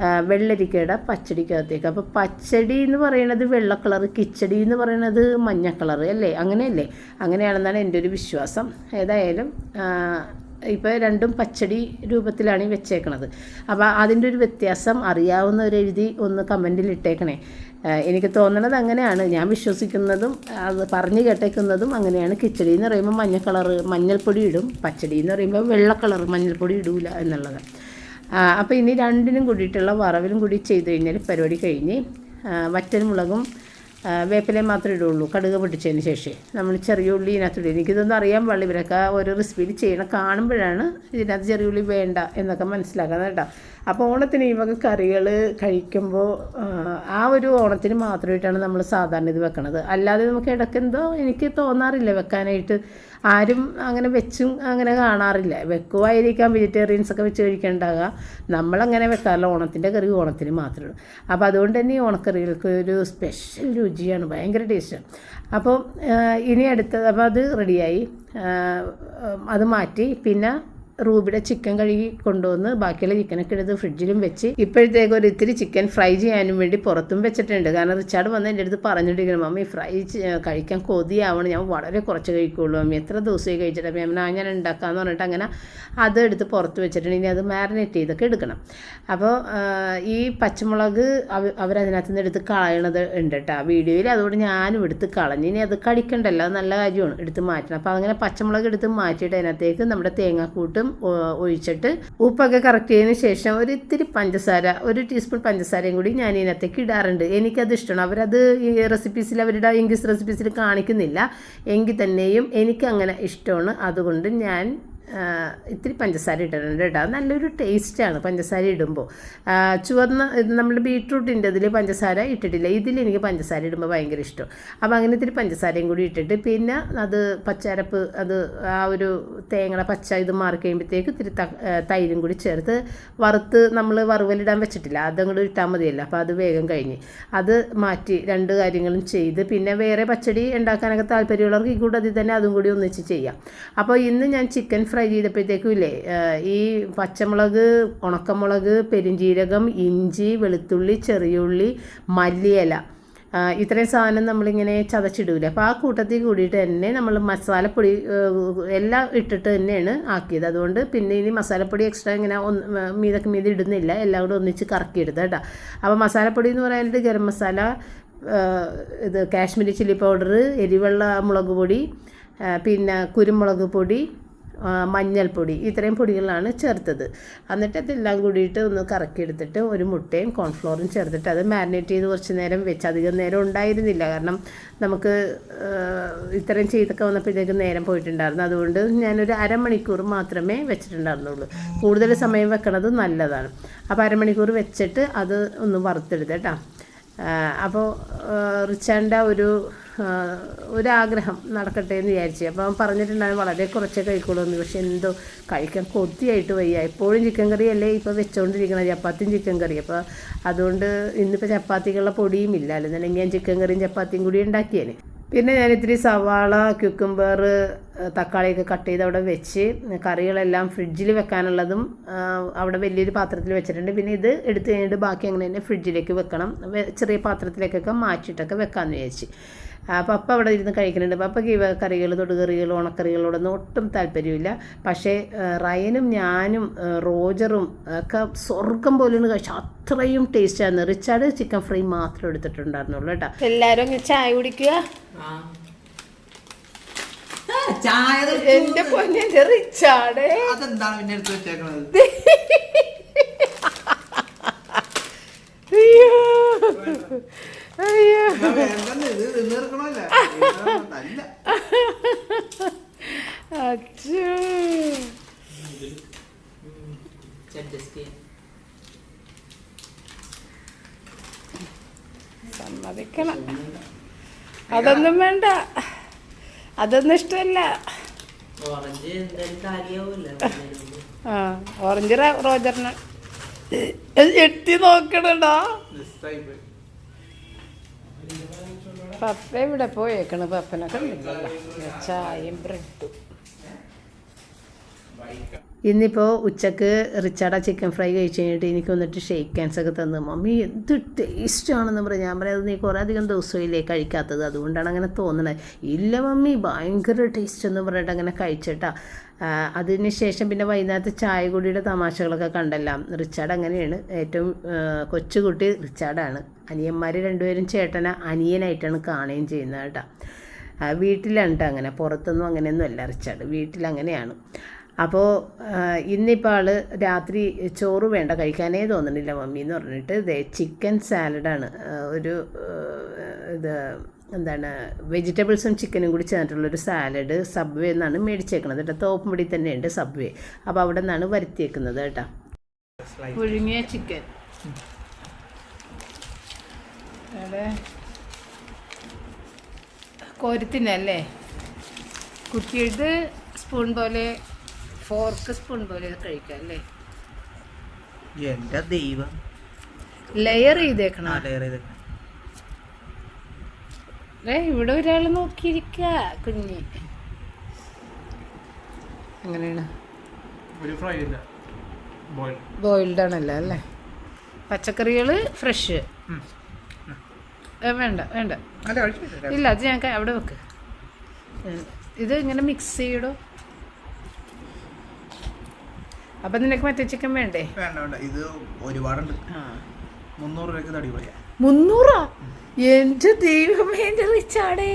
Speaker 1: വെള്ളരിക്കയുടെ പച്ചടിക്കകത്തേക്ക്. അപ്പോൾ പച്ചടി എന്ന് പറയുന്നത് വെള്ള കളർ കിച്ചടി എന്ന് പറയുന്നത് മഞ്ഞ കളർ അല്ലേ? അങ്ങനെയല്ലേ? അങ്ങനെയാണെന്നാണ് എന്റെ ഒരു വിശ്വാസം. ഏതായാലും ഇപ്പോൾ രണ്ടും പച്ചടി രൂപത്തിലാണ് ഈ വെച്ചേക്കണത്. അപ്പോൾ അതിന്റെ ഒരു വ്യത്യാസം അറിയാവുന്നവരെഴുതി ഒന്ന് കമന്റിൽ ഇട്ടേക്കണേ. എനിക്ക് തോന്നണത് അങ്ങനെയാണ്. ഞാൻ വിശ്വസിക്കുന്നതും അത് പറഞ്ഞു കേട്ടേക്കുന്നതും അങ്ങനെയാണ്. കിച്ചടി എന്ന് പറയുമ്പോൾ മഞ്ഞ കളറ് മഞ്ഞൾപ്പൊടി ഇടും. പച്ചടി എന്ന് പറയുമ്പോൾ വെള്ള കളർ മഞ്ഞൾപ്പൊടി ഇടൂല എന്നുള്ളത്. അപ്പോൾ ഇനി രണ്ടിനും കൂടിയിട്ടുള്ള വറവിലും കൂടി ചെയ്ത് കഴിഞ്ഞാൽ പരിപാടി കഴിഞ്ഞ് വറ്റൽമുളകും വേപ്പിലയും മാത്രമേ ഇടുള്ളൂ കടുക് പൊട്ടിച്ചതിന് ശേഷം. നമ്മൾ ചെറിയ ഉള്ളി ഇതിനകത്ത് എനിക്കിതൊന്നും അറിയാൻ പാടില്ല. ഇവരൊക്കെ ഓരോ റെസിപ്പിയിൽ ചെയ്യണം കാണുമ്പോഴാണ് ഇതിനകത്ത് ചെറിയ ഉള്ളി വേണ്ട എന്നൊക്കെ മനസ്സിലാക്കുന്നത് കേട്ടോ. അപ്പോൾ ഓണത്തിന് ഈ വക കറികൾ കഴിക്കുമ്പോൾ ആ ഒരു ഓണത്തിന് മാത്രമായിട്ടാണ് നമ്മൾ സാധാരണ ഇത് വെക്കണത്. അല്ലാതെ നമുക്ക് ഇടയ്ക്ക് എന്തോ എനിക്ക് തോന്നാറില്ല വെക്കാനായിട്ട്. ആരും അങ്ങനെ വെച്ചും അങ്ങനെ കാണാറില്ല. വെക്കുമായിരിക്കാം വെജിറ്റേറിയൻസ് ഒക്കെ വെച്ച് കഴിക്കേണ്ടാകുക നമ്മളങ്ങനെ വെക്കാറില്ല. ഓണത്തിന്റെ കറി ഓണത്തിന് മാത്രമേ ഉള്ളൂ. അപ്പോൾ അതുകൊണ്ട് തന്നെ ഈ ഓണക്കറികൾക്ക് ഒരു സ്പെഷ്യൽ രുചിയാണ്. ഭയങ്കര ടേസ്റ്റാണ് അപ്പോൾ ഇനി അടുത്തത് അപ്പോൾ അത് റെഡിയായി അത് മാറ്റി. പിന്നെ റൂബിയുടെ ചിക്കൻ കഴുകി കൊണ്ടുവന്ന് ബാക്കിയുള്ള ചിക്കനൊക്കെ എടുത്ത് ഫ്രിഡ്ജിലും വെച്ച് ഇപ്പോഴത്തേക്ക് ഒരു ഇത്തിരി ചിക്കൻ ഫ്രൈ ചെയ്യാനും വേണ്ടി പുറത്തും വെച്ചിട്ടുണ്ട്. കാരണം റിച്ചാർഡ് വന്ന് എന്റെ അടുത്ത് പറഞ്ഞിട്ടിരിക്കണം മമ്മി ഫ്രൈ കഴിക്കാൻ കൊതിയാവണം. ഞാൻ വളരെ കുറച്ച് കഴിക്കുള്ളൂ മമ്മി. എത്ര ദിവസമായി കഴിച്ചിട്ട്? അമ്മ ഞാൻ ഉണ്ടാക്കാമെന്ന് പറഞ്ഞിട്ട് അങ്ങനെ അത് എടുത്ത് പുറത്ത് വെച്ചിട്ടുണ്ട്. ഇനി അത് മാരിനേറ്റ് ചെയ്തൊക്കെ എടുക്കണം. അപ്പോൾ ഈ പച്ചമുളക് അവരതിനകത്ത് നിന്ന് എടുത്ത് കളയണത് ഉണ്ട് കേട്ടോ വീഡിയോയിൽ അതുകൊണ്ട് ഞാനും എടുത്ത് കളഞ്ഞ് ഇനി അത് കടിക്കണ്ടല്ലോ. നല്ല കാര്യമാണ്. എടുത്ത് മാറ്റണം. അപ്പോൾ അങ്ങനെ പച്ചമുളക് എടുത്ത് മാറ്റിയിട്ട് അതിനകത്തേക്ക് നമ്മുടെ തേങ്ങാക്കൂട്ട് വെള്ളവും ഒഴിച്ചിട്ട് ഉപ്പൊക്കെ കറക്റ്റ് ചെയ്തതിന് ശേഷം ഒരു ഇത്തിരി പഞ്ചസാര ഒരു ടീസ്പൂൺ പഞ്ചസാരയും കൂടി ഞാൻ ഇതിനകത്തേക്ക് ഇടാറുണ്ട്. എനിക്കത് ഇഷ്ടമാണ്. അവരത് ഈ റെസിപ്പീസിൽ അവരുടെ ഇംഗ്ലീഷ് റെസിപ്പീസിൽ കാണിക്കുന്നില്ല. എങ്കിൽ തന്നെയും എനിക്കങ്ങനെ ഇഷ്ടമാണ്. അതുകൊണ്ട് ഞാൻ ഇത്തിരി പഞ്ചസാര ഇട്ടിട്ടുണ്ട് കേട്ടോ. നല്ലൊരു ടേസ്റ്റാണ് പഞ്ചസാര ഇടുമ്പോൾ ചുവന്ന നമ്മൾ ബീട്രൂട്ടിന്റെ ഇതിൽ പഞ്ചസാര ഇട്ടിട്ടില്ല. ഇതിൽ എനിക്ക് പഞ്ചസാര ഇടുമ്പോൾ ഭയങ്കര ഇഷ്ടം. അപ്പോൾ അങ്ങനെ ഇത്തിരി പഞ്ചസാരയും കൂടി ഇട്ടിട്ട് പിന്നെ അത് പച്ചരപ്പ് അത് ആ ഒരു തേങ്ങയുടെ പച്ച ഇത് മാറി കഴിയുമ്പോഴത്തേക്ക് ഇത്തിരി തൈരും കൂടി ചേർത്ത് വറുത്ത് നമ്മൾ വറുവലിടാൻ വെച്ചിട്ടില്ല. അതങ്ങോട്ട് ഇട്ടാൽ മതിയല്ലോ. അപ്പോൾ അത് വേഗം കഴിഞ്ഞ്. അത് മാറ്റി രണ്ട് കാര്യങ്ങളും ചെയ്ത് പിന്നെ വേറെ പച്ചടി ഉണ്ടാക്കാനൊക്കെ താല്പര്യമുള്ളവർക്ക് ഈ കൂടെ അതിൽ തന്നെ അതും കൂടി ഒന്നിച്ച് ചെയ്യാം. അപ്പോൾ ഇന്ന് ഞാൻ ചിക്കൻ ഫ്രൈ ചെയ്തപ്പോഴത്തേക്കും ഇല്ലേ ഈ പച്ചമുളക് ഉണക്കമുളക് പെരിഞ്ജീരകം ഇഞ്ചി വെളുത്തുള്ളി ചെറിയുള്ളി മല്ലിയില ഇത്രയും സാധനം നമ്മളിങ്ങനെ ചതച്ചിടൂല. അപ്പോൾ ആ കൂട്ടത്തിൽ കൂടിയിട്ട് തന്നെ നമ്മൾ മസാലപ്പൊടി എല്ലാം ഇട്ടിട്ട് തന്നെയാണ് ആക്കിയത്. അതുകൊണ്ട് പിന്നെ ഇനി മസാലപ്പൊടി എക്സ്ട്രാ ഇങ്ങനെ ഒന്ന് മീതൊക്കെ മീതി ഇടുന്നില്ല. എല്ലാം കൂടെ ഒന്നിച്ച് കറക്കിയെടുത്ത് കേട്ടോ. അപ്പോൾ മസാലപ്പൊടി എന്ന് പറയാനായിട്ട് ഗരം മസാല ഇത് കാശ്മീരി ചില്ലി പൗഡർ എരിവെള്ള മുളക് പൊടി പിന്നെ കുരുമുളക് പൊടി മഞ്ഞൾപ്പൊടി. ഇത്രയും പൊടികളാണ് ചേർത്തത്. എന്നിട്ട് അതെല്ലാം കൂടിയിട്ട് ഒന്ന് കറക്കിയെടുത്തിട്ട് ഒരു മുട്ടയും കോൺഫ്ലോറും ചേർത്തിട്ട് അത് മാരിനേറ്റ് ചെയ്ത് കുറച്ച് നേരം വെച്ച്. അധികം നേരം ഉണ്ടായിരുന്നില്ല. കാരണം നമുക്ക് ഇത്രയും ചെയ്തൊക്കെ വന്നപ്പോഴത്തേക്കും നേരം പോയിട്ടുണ്ടായിരുന്നു. അതുകൊണ്ട് ഞാനൊരു അരമണിക്കൂർ മാത്രമേ വെച്ചിട്ടുണ്ടായിരുന്നുള്ളൂ. കൂടുതൽ സമയം വെക്കണത് നല്ലതാണ്. അപ്പോൾ അരമണിക്കൂർ വെച്ചിട്ട് അത് ഒന്ന് വറുത്തെടുത്ത് കേട്ടോ. അപ്പോൾ റിച്ചാന്റെ ഒരു ഒരാഗ്രഹം നടക്കട്ടെ എന്ന് വിചാരിച്ചു. അവൻ പറഞ്ഞിട്ടുണ്ടായിരുന്നു വളരെ കുറച്ചേ കഴിക്കുള്ളൂ എന്ന് പക്ഷെ എന്തോ കഴിക്കാൻ കൊത്തിയായിട്ട് വയ്യ. എപ്പോഴും ചിക്കൻ കറി അല്ലേ ഇപ്പോൾ വെച്ചുകൊണ്ടിരിക്കണം ചപ്പാത്തിയും ചിക്കൻ കറി. അപ്പോൾ അതുകൊണ്ട് ഇന്നിപ്പോൾ ചപ്പാത്തിക്കുള്ള പൊടിയും ഇല്ല. അല്ലെന്നുണ്ടെങ്കിൽ ഞാൻ ചിക്കൻ കറിയും ചപ്പാത്തിയും കൂടി ഉണ്ടാക്കിയേനെ. പിന്നെ ഞാൻ ഇത്തിരി സവാള ക്യുക്കുംബർ തക്കാളിയൊക്കെ കട്ട് ചെയ്ത് അവിടെ വെച്ച് കറികളെല്ലാം ഫ്രിഡ്ജിൽ വെക്കാനുള്ളതും അവിടെ വലിയൊരു പാത്രത്തിൽ വെച്ചിട്ടുണ്ട്. പിന്നെ ഇത് എടുത്തു കഴിഞ്ഞിട്ട് ബാക്കി അങ്ങനെ തന്നെ ഫ്രിഡ്ജിലേക്ക് വെക്കണം. ചെറിയ പാത്രത്തിലേക്കൊക്കെ മാറ്റിയിട്ടൊക്കെ വെക്കാമെന്ന് വിചാരിച്ച്. പപ്പ അവിടെ ഇരുന്ന് കഴിക്കുന്നുണ്ട് പപ്പയ്ക്ക് ഇവ കറികൾ തൊടുകറികൾ ഉണക്കറികളോടൊന്നും ഒട്ടും താല്പര്യമില്ല പക്ഷേ റയനും ഞാനും റോജറും ഒക്കെ സ്വർഗം പോലെയാണ് കഴിച്ചു അത്രയും ടേസ്റ്റായിരുന്നു റിച്ചാർഡ് ചിക്കൻ ഫ്രൈ മാത്രം എടുത്തിട്ടുണ്ടായിരുന്നുള്ളൂ കേട്ടോ. എല്ലാവരും ചായ കുടിക്കുക.
Speaker 2: ചായ
Speaker 1: എന്റെ പൊന്നെ റിച്ചാർഡ്.
Speaker 2: അതെന്താണ് പിന്നെ എടുത്ത് വെച്ചേക്കണത്?
Speaker 1: അയ്യോ. അച്ഛോ. സമ്മതിക്കണം. അതൊന്നും വേണ്ട. അതൊന്നും ഇഷ്ടമല്ല. ആ ഓറഞ്ച് റോജറിന്. എത്തി
Speaker 2: നോക്കണുണ്ടോ.
Speaker 1: പപ്പ ഇവിടെ പോയേക്കണ് പപ്പനെ? കണ്ടില്ലല്ലോ ചായയും ബ്രെഡും. ഇന്നിപ്പോൾ ഉച്ചയ്ക്ക് റിച്ചാർഡ ചിക്കൻ ഫ്രൈ കഴിച്ച് കഴിഞ്ഞിട്ട് എനിക്ക് വന്നിട്ട് ഷേക്ക് ഹാൻഡ്സ് ഒക്കെ തന്നു. മമ്മി എന്ത് ടേസ്റ്റ് ആണെന്ന് പറയാം. ഞാൻ പറയാം അത് നീ കുറേ അധികം ദിവസമില്ലേ കഴിക്കാത്തത്. അതുകൊണ്ടാണ് അങ്ങനെ തോന്നണത് ഇല്ല മമ്മി ഭയങ്കര ടേസ്റ്റ് എന്ന് പറഞ്ഞിട്ട് അങ്ങനെ കഴിച്ചിട്ടാ. അതിന് ശേഷം പിന്നെ വൈകുന്നേരത്തെ ചായ കുടിയുടെ തമാശകളൊക്കെ കണ്ടെല്ലാം. റിച്ചാർഡ് അങ്ങനെയാണ്. ഏറ്റവും കൊച്ചുകുട്ടി റിച്ചാർഡാണ്. അനിയന്മാർ രണ്ടുപേരും ചേട്ടനെ അനിയനായിട്ടാണ് കാണുകയും ചെയ്യുന്നത് കേട്ടോ. ആ, വീട്ടിലാണ് ട്ടോ അങ്ങനെ. പുറത്തൊന്നും അങ്ങനെയൊന്നും അല്ല റിച്ചാർഡ്. വീട്ടിലങ്ങനെയാണ് അപ്പോൾ ഇന്നിപ്പോൾ ആൾ രാത്രി ചോറ് വേണ്ട കഴിക്കാനേ തോന്നുന്നില്ല മമ്മി എന്ന് പറഞ്ഞിട്ട് ചിക്കൻ സാലഡാണ്. ഒരു ഇത് എന്താണ് വെജിറ്റബിൾസും ചിക്കനും കൂടി ചേർന്നിട്ടുള്ളൊരു സാലഡ് സബ്വേ എന്നാണ് മേടിച്ചേക്കുന്നത് കേട്ടോ. തോപ്പുംപടി തന്നെയുണ്ട് സബ്വേ അപ്പോൾ അവിടെ നിന്നാണ് വരുത്തിയേക്കുന്നത് കേട്ടോ. പുഴുങ്ങിയ ചിക്കൻ കോരിത്തിനല്ലേ? കുത്തിയിട്ട് സ്പൂൺ പോലെ ഫോർക്ക് സ്പൂൺ പോലെ കഴിക്കാം അല്ലേ?
Speaker 2: എന്റെ ദൈവം.
Speaker 1: ലെയർ ചെയ്തേക്കണം.
Speaker 2: ലെയർ ചെയ്തേക്കണം.
Speaker 1: ഏ ഇവിടെ ഒരാൾ നോക്കിയിരിക്ക കുഞ്ഞ്. എങ്ങനെയാണ്?
Speaker 2: ഒരു ഫ്രൈ ഇല്ല. ബോയിൽ
Speaker 1: ബോയിൽഡ് ആണല്ലോ അല്ലേ? പച്ചക്കറികൾ ഫ്രഷ് വേണ്ട വേണ്ട. ഇല്ല അത് ഞാൻ അവിടെ വെക്ക്. ഇത് ഇങ്ങനെ മിക്സ് ചെയ്യടോ. അപ്പം നിനക്ക് മറ്റേ ചിക്കൻ വേണ്ടേ?
Speaker 2: വേണ്ട വേണ്ട. ഇത് ഒരുപാടുണ്ട്. മുന്നൂറ് രൂപയ്ക്ക് തടി പോയാ
Speaker 1: മുന്നൂറാ? എന്റെ ദൈവമേ റിച്ചാടേ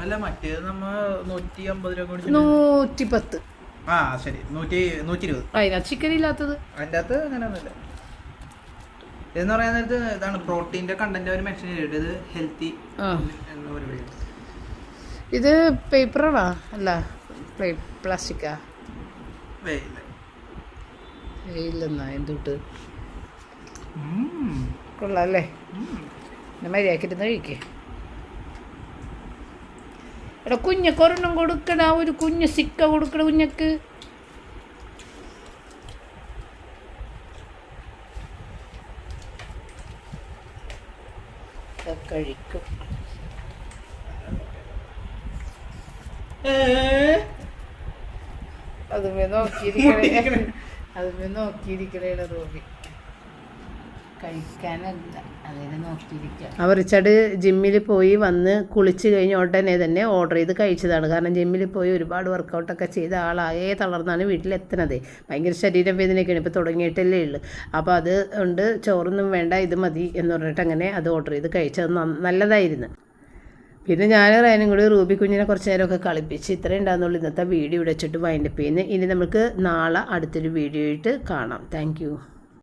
Speaker 2: അല്ല മറ്റേത് നമ്മ നൂറ്റി അമ്പത് രൂപ
Speaker 1: നൂറ്റി പത്ത്
Speaker 2: ആ ശരി. നൂറ്റി നൂറ്റി ഇരുപത്
Speaker 1: അതിനകത്ത് ചിക്കൻ ഇല്ലാത്തത്.
Speaker 2: അതിന്റെ അകത്ത് അങ്ങനെയൊന്നുമില്ല എന്ന് പറയാൻ നേരത്ത് ഇതാണ് പ്രോട്ടീന്റെ കണ്ടന്റ് അവർ മെൻഷൻ ചെയ്തിട്ട് ഇത് ഹെൽത്തി എന്ന
Speaker 1: ഇത് പേപ്പറാണോ അല്ല പ്ലാസ്റ്റിക്കാ വെയിലെന്നാ എന്തുട്ട്. കൊള്ളാം അല്ലേ? പിന്നെ മര്യാദക്കിരുന്ന് കഴിക്കേ. എടാ കുഞ്ഞക്ക് ഒരെണ്ണം കൊടുക്കടാ ഒരു കുഞ്ഞ് സിക്ക കൊടുക്കട കുഞ്ഞക്ക്. കഴിക്കും. അതുമേ നോക്കിയിരിക്കണേ. അതുമേ നോക്കിയിരിക്കണേ റോബി. അവർ റിച്ചാർഡ് ജിമ്മിൽ പോയി വന്ന് കുളിച്ച് കഴിഞ്ഞ് ഉടനെ തന്നെ ഓർഡർ ചെയ്ത് കഴിച്ചതാണ്. കാരണം ജിമ്മിൽ പോയി ഒരുപാട് വർക്കൗട്ടൊക്കെ ചെയ്ത ആളാകെ തളർന്നാണ് വീട്ടിലെത്തുന്നത്. ഭയങ്കര ശരീരം വേദനയൊക്കെയാണ് ഇപ്പോൾ തുടങ്ങിയിട്ടല്ലേ ഉള്ളൂ. അപ്പോൾ അത് കൊണ്ട് ചോറൊന്നും വേണ്ട ഇത് മതി എന്ന് പറഞ്ഞിട്ട് അങ്ങനെ അത് ഓർഡർ ചെയ്ത് കഴിച്ചത് നല്ലതായിരുന്നു. പിന്നെ ഞാൻ റയനും കൂടി റൂബി കുഞ്ഞിനെ കുറച്ച് നേരമൊക്കെ കളിപ്പിച്ച് ഇത്രയും ഉണ്ടാകുന്നുള്ളൂ ഇന്നത്തെ വീഡിയോ ഇടച്ചിട്ട് വൈൻഡപ്പ് ചെയ്യുന്നത് ഇനി നമുക്ക് നാളെ അടുത്തൊരു വീഡിയോ ആയിട്ട് കാണാം. താങ്ക്